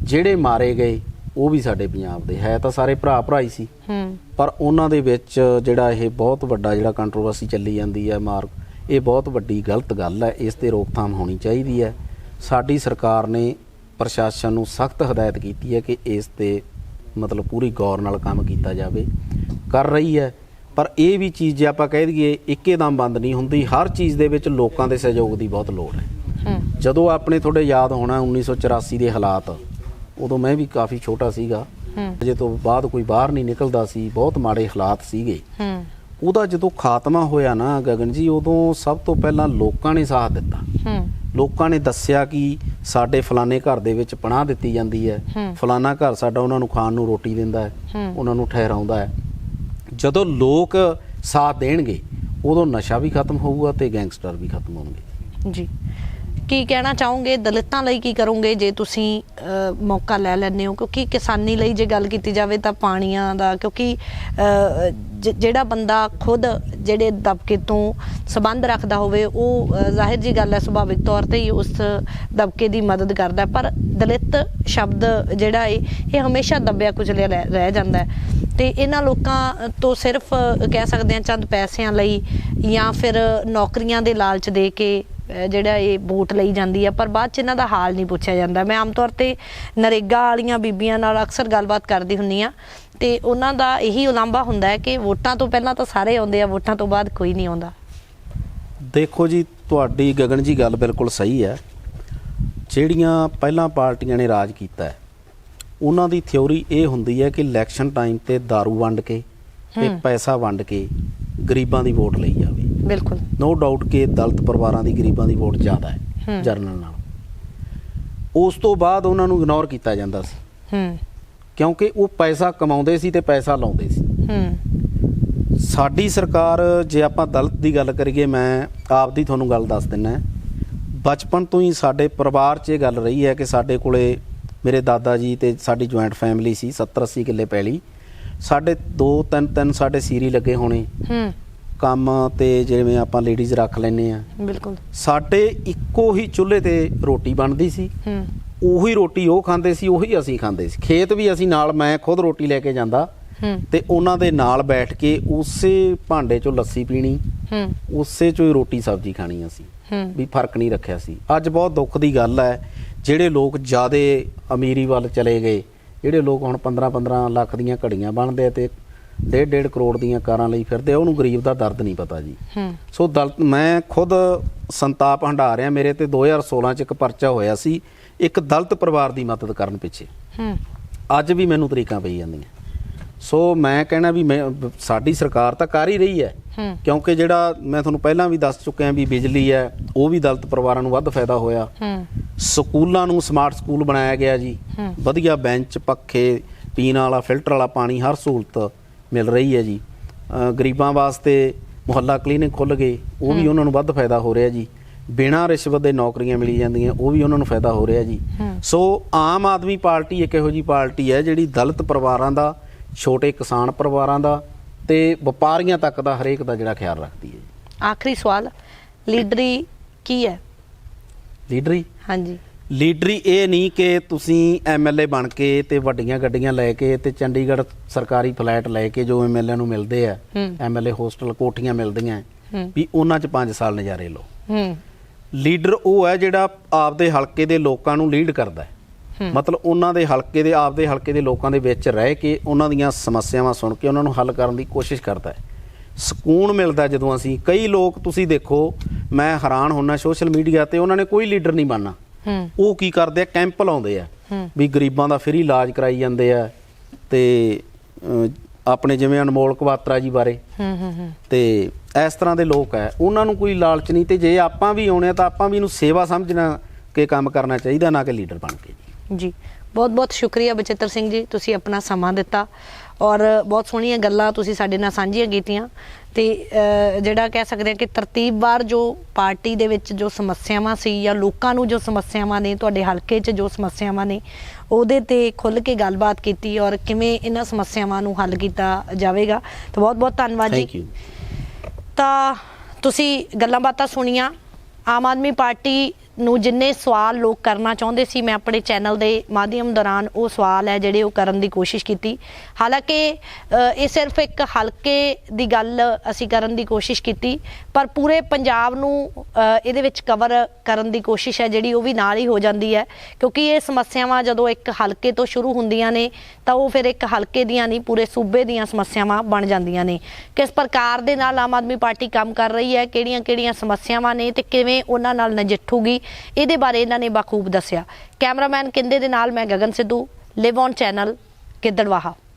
ਜਿਹੜੇ ਮਾਰੇ ਗਏ ਉਹ ਵੀ ਸਾਡੇ ਪੰਜਾਬ ਦੇ। ਹੈ ਤਾਂ ਸਾਰੇ ਭਰਾ ਭਰਾ ਹੀ ਸੀ। ਹੂੰ। ਪਰ ਉਹਨਾਂ ਦੇ ਵਿੱਚ ਜਿਹੜਾ ਇਹ ਬਹੁਤ ਵੱਡਾ ਜਿਹੜਾ ਕੰਟਰੋਵਰਸੀ ਚੱਲੀ ਜਾਂਦੀ ਹੈ ਮਾਰ ਇਹ ਬਹੁਤ ਵੱਡੀ ਗਲਤ ਗੱਲ ਹੈ। ਇਸ ਤੇ ਰੋਕਥਾਮ ਹੋਣੀ ਚਾਹੀਦੀ ਹੈ। ਸਾਡੀ ਸਰਕਾਰ ਨੇ ਪ੍ਰਸ਼ਾਸਨ ਨੂੰ ਸਖਤ ਹਦਾਇਤ ਕੀਤੀ ਹੈ ਕਿ ਇਸ ਤੇ ਮਤਲਬ ਪੂਰੀ ਗੌਰ ਨਾਲ ਕੰਮ ਕੀਤਾ ਜਾਵੇ। ਕਰ ਰਹੀ ਹੈ। ਪਰ ਇਹ ਵੀ ਚੀਜ਼ ਜੇ ਆਪਾਂ ਕਹਿ ਦਈਏ ਇੱਕੇ ਦਮ ਬੰਦ ਨਹੀਂ ਹੁੰਦੀ। ਹਰ ਚੀਜ਼ ਦੇ ਵਿੱਚ ਲੋਕਾਂ ਦੇ ਸਹਿਯੋਗ ਦੀ ਬਹੁਤ ਲੋੜ ਹੈ। ਹੂੰ। ਜਦੋਂ ਆਪਣੇ ਤੁਹਾਡੇ ਯਾਦ ਹੋਣਾ 1984 ਦੇ ਹਾਲਾਤ ਉਦੋਂ ਮੈਂ ਵੀ ਕਾਫੀ ਛੋਟਾ ਸੀਗਾ। ਅਜੇ ਤੋਂ ਬਾਅਦ ਕੋਈ ਬਾਹਰ ਨਹੀਂ ਨਿਕਲਦਾ ਸੀ। ਬਹੁਤ ਮਾੜੇ ਹਾਲਾਤ ਸੀਗੇ। ਹੂੰ। ਉਹਦਾ ਜਦੋਂ ਖਾਤਮਾ ਹੋਇਆ ਨਾ ਗਗਨ ਜੀ ਉਦੋਂ ਸਭ ਤੋਂ ਪਹਿਲਾਂ ਲੋਕਾਂ ਨੇ ਸਾਥ ਦਿੱਤਾ। ਹੂੰ। ਲੋਕਾਂ ਨੇ ਦੱਸਿਆ ਕਿ ਸਾਡੇ ਫਲਾਣੇ ਘਰ ਦੇ ਵਿੱਚ ਪਨਾਹ ਦਿੱਤੀ ਜਾਂਦੀ ਹੈ। ਫਲਾਣਾ ਘਰ ਸਾਡਾ ਉਹਨਾਂ ਨੂੰ ਖਾਣ ਨੂੰ ਰੋਟੀ ਦਿੰਦਾ ਹੂੰ। ਉਹਨਾਂ ਨੂੰ ਠਹਿਰਾਉਂਦਾ ਹੈ। ਜਦੋਂ ਲੋਕ ਸਾਥ ਦੇਣਗੇ ਉਦੋਂ ਨਸ਼ਾ ਵੀ ਖਤਮ ਹੋਊਗਾ ਤੇ ਗੈਂਗਸਟਰ ਵੀ ਖਤਮ ਹੋਣਗੇ। ਜੀ। ਕੀ ਕਹਿਣਾ ਚਾਹੋਗੇ? ਦਲਿਤਾਂ ਲਈ ਕੀ ਕਰੋਗੇ ਜੇ ਤੁਸੀਂ ਮੌਕਾ ਲੈ ਲੈਂਦੇ ਹੋ? ਕਿਉਂਕਿ ਕਿਸਾਨੀ ਲਈ ਜੇ ਗੱਲ ਕੀਤੀ ਜਾਵੇ ਤਾਂ ਪਾਣੀਆਂ ਦਾ, ਕਿਉਂਕਿ ਜ- ਜਿਹੜਾ ਬੰਦਾ ਖੁਦ ਜਿਹੜੇ ਦਬਕੇ ਤੋਂ ਸਬੰਧ ਰੱਖਦਾ ਹੋਵੇ, ਉਹ ਜ਼ਾਹਿਰ ਜੀ ਗੱਲ ਹੈ, ਸੁਭਾਵਿਕ ਤੌਰ ਤੇ ਹੀ ਉਸ ਦਬਕੇ ਦੀ ਮਦਦ ਕਰਦਾ ਪਰ ਦਲਿਤ ਸ਼ਬਦ ਜਿਹੜਾ ਹੈ ਇਹ ਹਮੇਸ਼ਾ ਦੱਬਿਆ ਕੁਚਲਿਆ ਰਹਿ ਰਹਿ ਜਾਂਦਾ ਹੈ। ਤੇ ਇਹਨਾਂ ਲੋਕਾਂ ਤੋਂ ਸਿਰਫ ਕਹਿ ਸਕਦੇ ਹਾਂ ਚੰਦ ਪੈਸਿਆਂ ਲਈ ਜਾਂ ਫਿਰ ਨੌਕਰੀਆਂ ਦੇ ਲਾਲਚ ਦੇ ਕੇ ਜਿਹੜਾ ਇਹ ਵੋਟ ਲਈ ਜਾਂਦੀ ਆ ਪਰ ਬਾਅਦ ਚ ਇਹਨਾਂ ਦਾ ਹਾਲ ਨਹੀਂ ਪੁੱਛਿਆ ਜਾਂਦਾ। ਮੈਂ ਆਮ ਤੌਰ ਤੇ ਨਰੇਗਾ ਵਾਲੀਆਂ ਬੀਬੀਆਂ ਨਾਲ ਅਕਸਰ ਗੱਲਬਾਤ ਕਰਦੀ ਹੁੰਨੀ ਆ ਤੇ ਉਹਨਾਂ ਦਾ ਇਹੀ ਉਲਾਂਭਾ ਹੁੰਦਾ ਹੈ ਕਿ ਵੋਟਾਂ ਤੋਂ ਪਹਿਲਾਂ ਤਾਂ ਸਾਰੇ ਆਉਂਦੇ ਆ ਵੋਟਾਂ ਤੋਂ ਬਾਅਦ ਕੋਈ ਨਹੀਂ ਆਉਂਦਾ। ਦੇਖੋ ਜੀ ਤੁਹਾਡੀ ਗਗਨ ਜੀ ਗੱਲ ਬਿਲਕੁਲ ਸਹੀ ਹੈ। ਜਿਹੜੀਆਂ ਪਹਿਲਾਂ ਪਾਰਟੀਆਂ ਨੇ ਰਾਜ ਕੀਤਾ ਹੈ ਉਹਨਾਂ ਦੀ ਥਿਉਰੀ ਇਹ ਹੁੰਦੀ ਹੈ ਕਿ ਇਲੈਕਸ਼ਨ ਟਾਈਮ ਤੇ दारू ਵੰਡ ਕੇ ਤੇ ਪੈਸਾ ਵੰਡ ਕੇ ਗਰੀਬਾਂ ਦੀ ਵੋਟ ਲਈ ਜਾਵੇ ਬਿਲਕੁਲ। ਨੋ ਡਾਊਟ ਕਿ ਦਲਿਤ ਪਰਿਵਾਰਾਂ ਦੀ ਗਰੀਬਾਂ ਦੀ ਵੋਟ ਜ਼ਿਆਦਾ ਹੈ ਜਰਨਲ ਨਾਲ। ਉਸ ਤੋਂ ਬਾਅਦ ਉਹਨਾਂ ਨੂੰ ਇਗਨੋਰ ਕੀਤਾ ਜਾਂਦਾ ਸੀ। ਹੂੰ। ਕਿਉਂਕਿ ਉਹ ਪੈਸਾ ਕਮਾਉਂਦੇ ਸੀ ਤੇ ਪੈਸਾ ਲਾਉਂਦੇ ਸੀ। ਹੂੰ। ਸਾਡੀ ਸਰਕਾਰ ਜੇ ਆਪਾਂ ਦਲਿਤ ਦੀ ਗੱਲ ਕਰੀਏ ਮੈਂ ਆਪਦੀ ਤੁਹਾਨੂੰ ਗੱਲ ਦੱਸ ਦਿੰਨਾ ਬਚਪਨ ਤੋਂ ਹੀ ਸਾਡੇ ਪਰਿਵਾਰ 'ਚ ਇਹ ਗੱਲ ਰਹੀ ਹੈ ਕਿ ਸਾਡੇ ਕੋਲੇ ਮੇਰੇ ਦਾਦਾ ਜੀ ਤੇ ਸਾਡੀ ਜੁਆਇੰਟ ਫੈਮਿਲੀ ਸੀ 70 80 ਕਿੱਲੇ ਪੈਲੀ। ਸਾਡੇ ਦੋ ਤਿੰਨ ਤਿੰਨ ਸਾਡੇ ਸੀਰੀ ਲੱਗੇ ਹੋਣੇ। ਹੂੰ। ਕੰਮ ਤੇ ਜਿਵੇਂ ਆਪਾਂ ਲੇਡੀਜ਼ ਰੱਖ ਲੈਨੇ ਆ ਬਿਲਕੁਲ। ਸਾਡੇ ਇੱਕੋ ਹੀ ਚੁੱਲ੍ਹੇ ਤੇ ਰੋਟੀ ਬਣਦੀ ਸੀ। ਹੂੰ। ਉਹੀ ਰੋਟੀ ਉਹ ਖਾਂਦੇ ਸੀ ਉਹੀ ਅਸੀਂ ਖਾਂਦੇ ਸੀ। ਖੇਤ ਵੀ ਅਸੀਂ ਨਾਲ ਮੈਂ ਖੁਦ ਰੋਟੀ ਲੈ ਕੇ ਜਾਂਦਾ। ਹੂੰ। ਤੇ ਉਹਨਾਂ ਦੇ ਨਾਲ ਬੈਠ ਕੇ ਉਸੇ ਭਾਂਡੇ 'ਚੋਂ ਲੱਸੀ ਪੀਣੀ। ਹੂੰ। ਉਸੇ 'ਚੋਂ ਹੀ ਰੋਟੀ ਸਬਜ਼ੀ ਖਾਣੀ ਅਸੀਂ। ਹੂੰ। ਵੀ ਫ਼ਰਕ ਨਹੀਂ ਰੱਖਿਆ ਸੀ। ਅੱਜ ਬਹੁਤ ਦੁੱਖ ਦੀ ਗੱਲ ਹੈ ਜਿਹੜੇ ਲੋਕ ਜਿਆਦੇ ਅਮੀਰੀ ਵੱਲ ਚਲੇ ਗਏ ਜਿਹੜੇ ਲੋਕ ਹੁਣ 15 15 ਲੱਖ ਦੀਆਂ ਘੜੀਆਂ ਬਣਦੇ ਤੇ ਡੇਢ ਡੇਢ ਕਰੋੜ ਦੀਆਂ ਕਾਰਾਂ ਲਈ ਫਿਰਦੇ ਆ ਉਹਨੂੰ ਗਰੀਬ ਦਾ ਦਰਦ ਨਹੀਂ ਪਤਾ ਜੀ। ਹੂੰ। ਸੋ ਦਲਿਤ ਮੈਂ ਖੁਦ ਸੰਤਾਪ ਹੰਢਾ ਰਿਹਾ ਮੇਰੇ ਤੇ 2016 ਚ ਇੱਕ ਪਰਚਾ ਹੋਇਆ ਸੀ ਇੱਕ ਦਲਿਤ ਪਰਿਵਾਰ ਦੀ ਮਦਦ ਕਰਨ ਪਿੱਛੇ। ਹੂੰ। ਅੱਜ ਵੀ ਮੈਨੂੰ ਤਰੀਕਾਂ ਪਈ ਜਾਂਦੀਆਂ। ਸੋ ਮੈਂ ਕਹਿਣਾ ਵੀ ਮੈਂ ਸਾਡੀ ਸਰਕਾਰ ਤਾਂ ਕਰ ਹੀ ਰਹੀ ਹੈ। ਕਿਉਂਕਿ ਜਿਹੜਾ ਮੈਂ ਤੁਹਾਨੂੰ ਪਹਿਲਾਂ ਵੀ ਦੱਸ ਚੁੱਕਿਆ ਵੀ ਬਿਜਲੀ ਹੈ ਉਹ ਵੀ ਦਲਿਤ ਪਰਿਵਾਰਾਂ ਨੂੰ ਵੱਧ ਫਾਇਦਾ ਹੋਇਆ। ਸਕੂਲਾਂ ਨੂੰ ਸਮਾਰਟ ਸਕੂਲ ਬਣਾਇਆ ਗਿਆ ਜੀ। ਵਧੀਆ ਬੈਂਚ ਪੱਖੇ ਪੀਣ ਵਾਲਾ ਫਿਲਟਰ ਵਾਲਾ ਪਾਣੀ ਹਰ ਸਹੂਲਤ। ਮਿਲ ਰਹੀ ਹੈ ਜੀ। ਗਰੀਬਾਂ ਵਾਸਤੇ ਮੁਹੱਲਾ ਕਲੀਨਿਕ ਖੁੱਲ ਗਏ ਉਹ ਵੀ ਉਹਨਾਂ ਨੂੰ ਵੱਧ ਫਾਇਦਾ ਹੋ ਰਿਹਾ ਜੀ। ਬਿਨਾਂ ਰਿਸ਼ਵਤ ਦੇ ਨੌਕਰੀਆਂ ਮਿਲੀ ਜਾਂਦੀਆਂ ਉਹ ਵੀ ਉਹਨਾਂ ਨੂੰ ਫਾਇਦਾ ਹੋ ਰਿਹਾ ਜੀ। ਸੋ ਆਮ ਆਦਮੀ ਪਾਰਟੀ ਇੱਕ ਇਹੋ ਜੀ ਪਾਰਟੀ ਹੈ ਜਿਹੜੀ ਦਲਿਤ ਪਰਿਵਾਰਾਂ ਦਾ ਛੋਟੇ ਕਿਸਾਨ ਪਰਿਵਾਰਾਂ ਦਾ ਤੇ ਵਪਾਰੀਆਂ ਤੱਕ ਦਾ ਹਰੇਕ ਦਾ ਜਿਹੜਾ ਖਿਆਲ ਰੱਖਦੀ ਹੈ ਆਖਰੀ ਸਵਾਲ ਲੀਡਰੀ ਕੀ ਹੈ? ਲੀਡਰੀ? ਹਾਂਜੀ। ਲੀਡਰੀ ਇਹ ਨਹੀਂ ਕਿ ਤੁਸੀਂ ਐਮਐਲਏ ਬਣ ਕੇ ਤੇ ਵੱਡੀਆਂ ਗੱਡੀਆਂ ਲੈ ਕੇ ਤੇ ਚੰਡੀਗੜ੍ਹ ਸਰਕਾਰੀ ਫਲੈਟ ਲੈ ਕੇ ਜੋ ਐਮਐਲਏ ਨੂੰ ਮਿਲਦੇ ਆ। ਐਮਐਲਏ ਹੋਸਟਲ ਕੋਠੀਆਂ ਮਿਲਦੀਆਂ ਵੀ ਉਹਨਾਂ 'ਚ 5 ਸਾਲ ਨਜ਼ਾਰੇ ਲਓ। ਲੀਡਰ ਉਹ ਹੈ ਜਿਹੜਾ ਆਪਦੇ ਹਲਕੇ ਦੇ ਲੋਕਾਂ ਨੂੰ ਲੀਡ ਕਰਦਾ ਹੈ। ਮਤਲਬ ਉਹਨਾਂ ਦੇ ਹਲਕੇ ਦੇ ਆਪਦੇ ਹਲਕੇ ਦੇ ਲੋਕਾਂ ਦੇ ਵਿੱਚ ਰਹਿ ਕੇ ਉਹਨਾਂ ਦੀਆਂ ਸਮੱਸਿਆਵਾਂ ਸੁਣ ਕੇ ਉਹਨਾਂ ਨੂੰ ਹੱਲ ਕਰਨ ਦੀ ਕੋਸ਼ਿਸ਼ ਕਰਦਾ ਹੈ। ਸਕੂਨ ਮਿਲਦਾ ਜਦੋਂ ਅਸੀਂ ਕਈ ਲੋਕ ਤੁਸੀਂ ਦੇਖੋ ਮੈਂ ਹੈਰਾਨ ਹੁੰਨਾ ਸੋਸ਼ਲ ਮੀਡੀਆ ਤੇ ਉਹਨਾਂ ਨੇ ਕੋਈ ਲੀਡਰ ਨਹੀਂ ਬਣਨਾ। ਉਹ ਕੀ ਕਰਦੇ ਆ ਕੈਂਪ ਲਾਉਂਦੇ ਆ। ਵੀ ਗਰੀਬਾਂ ਦਾ ਫ੍ਰੀ ਇਲਾਜ ਕਰਾਈ ਜਾਂਦੇ ਆ ਤੇ ਆਪਣੇ ਜਿਵੇਂ ਅਨਮੋਲ ਕਵਾਤਰਾ ਜੀ ਬਾਰੇ। ਹੂੰ ਹੂੰ ਹੂੰ। ਤੇ ਇਸ ਤਰ੍ਹਾਂ ਦੇ ਲੋਕ ਹੈ ਉਹਨਾਂ ਨੂੰ ਕੋਈ ਲਾਲਚ ਨਹੀਂ ਤੇ ਜੇ ਆਪਾਂ ਵੀ ਆਉਣੇ ਆ ਤਾਂ ਆਪਾਂ ਵੀ ਇਹਨੂੰ ਸੇਵਾ ਸਮਝਣਾ ਕਿ ਕੰਮ ਕਰਨਾ ਚਾਹੀਦਾ ਨਾ ਕਿ ਲੀਡਰ ਬਣ ਕੇ। ਜੀ। ਜੀ ਬਹੁਤ ਬਹੁਤ ਸ਼ੁਕਰੀਆ ਬਚਿੱਤਰ ਸਿੰਘ ਜੀ ਤੁਸੀਂ ਆਪਣਾ ਸਮਾਂ ਦਿੱਤਾ ਔਰ ਬਹੁਤ ਸੋਹਣੀਆਂ ਗੱਲਾਂ ਤੁਸੀਂ ਸਾਡੇ ਨਾਲ ਸਾਂਝੀਆਂ ਕੀਤੀਆਂ। ਤੇ ਜਿਹੜਾ ਕਹਿ ਸਕਦੇ ਹਾਂ ਕਿ ਤਰਤੀਬਵਾਰ ਜੋ ਪਾਰਟੀ ਦੇ ਵਿੱਚ ਜੋ ਸਮੱਸਿਆਵਾਂ ਸੀ ਜਾਂ ਲੋਕਾਂ ਨੂੰ ਜੋ ਸਮੱਸਿਆਵਾਂ ਨੇ ਤੁਹਾਡੇ ਹਲਕੇ 'ਚ ਜੋ ਸਮੱਸਿਆਵਾਂ ਨੇ ਉਹਦੇ ਤੇ ਖੁੱਲ ਕੇ ਗੱਲਬਾਤ ਕੀਤੀ ਔਰ ਕਿਵੇਂ ਇਹਨਾਂ ਸਮੱਸਿਆਵਾਂ ਨੂੰ ਹੱਲ ਕੀਤਾ ਜਾਵੇਗਾ। ਤਾਂ ਬਹੁਤ ਬਹੁਤ ਧੰਨਵਾਦ ਜੀ। ਤਾਂ ਤੁਸੀਂ ਗੱਲਾਂ ਬਾਤਾਂ ਸੁਣੀਆਂ। ਆਮ ਆਦਮੀ ਪਾਰਟੀ ਨੂੰ ਜਿੰਨੇ ਸਵਾਲ ਲੋਕ ਕਰਨਾ ਚਾਹੁੰਦੇ ਸੀ, ਮੈਂ ਆਪਣੇ ਚੈਨਲ ਦੇ ਮਾਧਿਅਮ ਦੌਰਾਨ ਉਹ ਸਵਾਲ ਹੈ ਜਿਹੜੇ ਉਹ ਕਰਨ ਦੀ ਕੋਸ਼ਿਸ਼ ਕੀਤੀ। ਹਾਲਾਂਕਿ ਇਹ ਸਿਰਫ ਇੱਕ ਹਲਕੇ ਦੀ ਗੱਲ ਅਸੀਂ ਕਰਨ ਦੀ ਕੋਸ਼ਿਸ਼ ਕੀਤੀ ਪਰ ਪੂਰੇ ਪੰਜਾਬ ਨੂੰ ਇਹਦੇ ਵਿੱਚ ਕਵਰ ਕਰਨ ਦੀ ਕੋਸ਼ਿਸ਼ ਹੈ, ਜਿਹੜੀ ਉਹ ਵੀ ਨਾਲ ਹੀ ਹੋ ਜਾਂਦੀ ਹੈ। ਕਿਉਂਕਿ ਇਹ ਸਮੱਸਿਆਵਾਂ ਜਦੋਂ ਇੱਕ ਹਲਕੇ ਤੋਂ ਸ਼ੁਰੂ ਹੁੰਦੀਆਂ ਨੇ, ਤਾਂ ਉਹ ਫਿਰ ਇੱਕ ਹਲਕੇ ਦੀਆਂ ਨਹੀਂ, ਪੂਰੇ ਸੂਬੇ ਦੀਆਂ ਸਮੱਸਿਆਵਾਂ ਬਣ ਜਾਂਦੀਆਂ ਨੇ। ਕਿਸ ਪ੍ਰਕਾਰ ਦੇ ਨਾਲ ਆਮ ਆਦਮੀ ਪਾਰਟੀ ਕੰਮ ਕਰ ਰਹੀ ਹੈ, ਕਿਹੜੀਆਂ-ਕਿਹੜੀਆਂ ਸਮੱਸਿਆਵਾਂ ਨੇ ਤੇ ਕਿਵੇਂ ਉਹਨਾਂ ਨਾਲ ਨਜਿੱਠੂਗੀ, ਇਹਦੇ ਬਾਰੇ ਇਹਨਾਂ ਨੇ ਬਖੂਬ ਦੱਸਿਆ। ਕੈਮਰਾਮੈਨ ਕਿੰਦੇ ਦੇ ਨਾਲ, ਮੈਂ Gagan Sidhu live on channel Gidderbaha.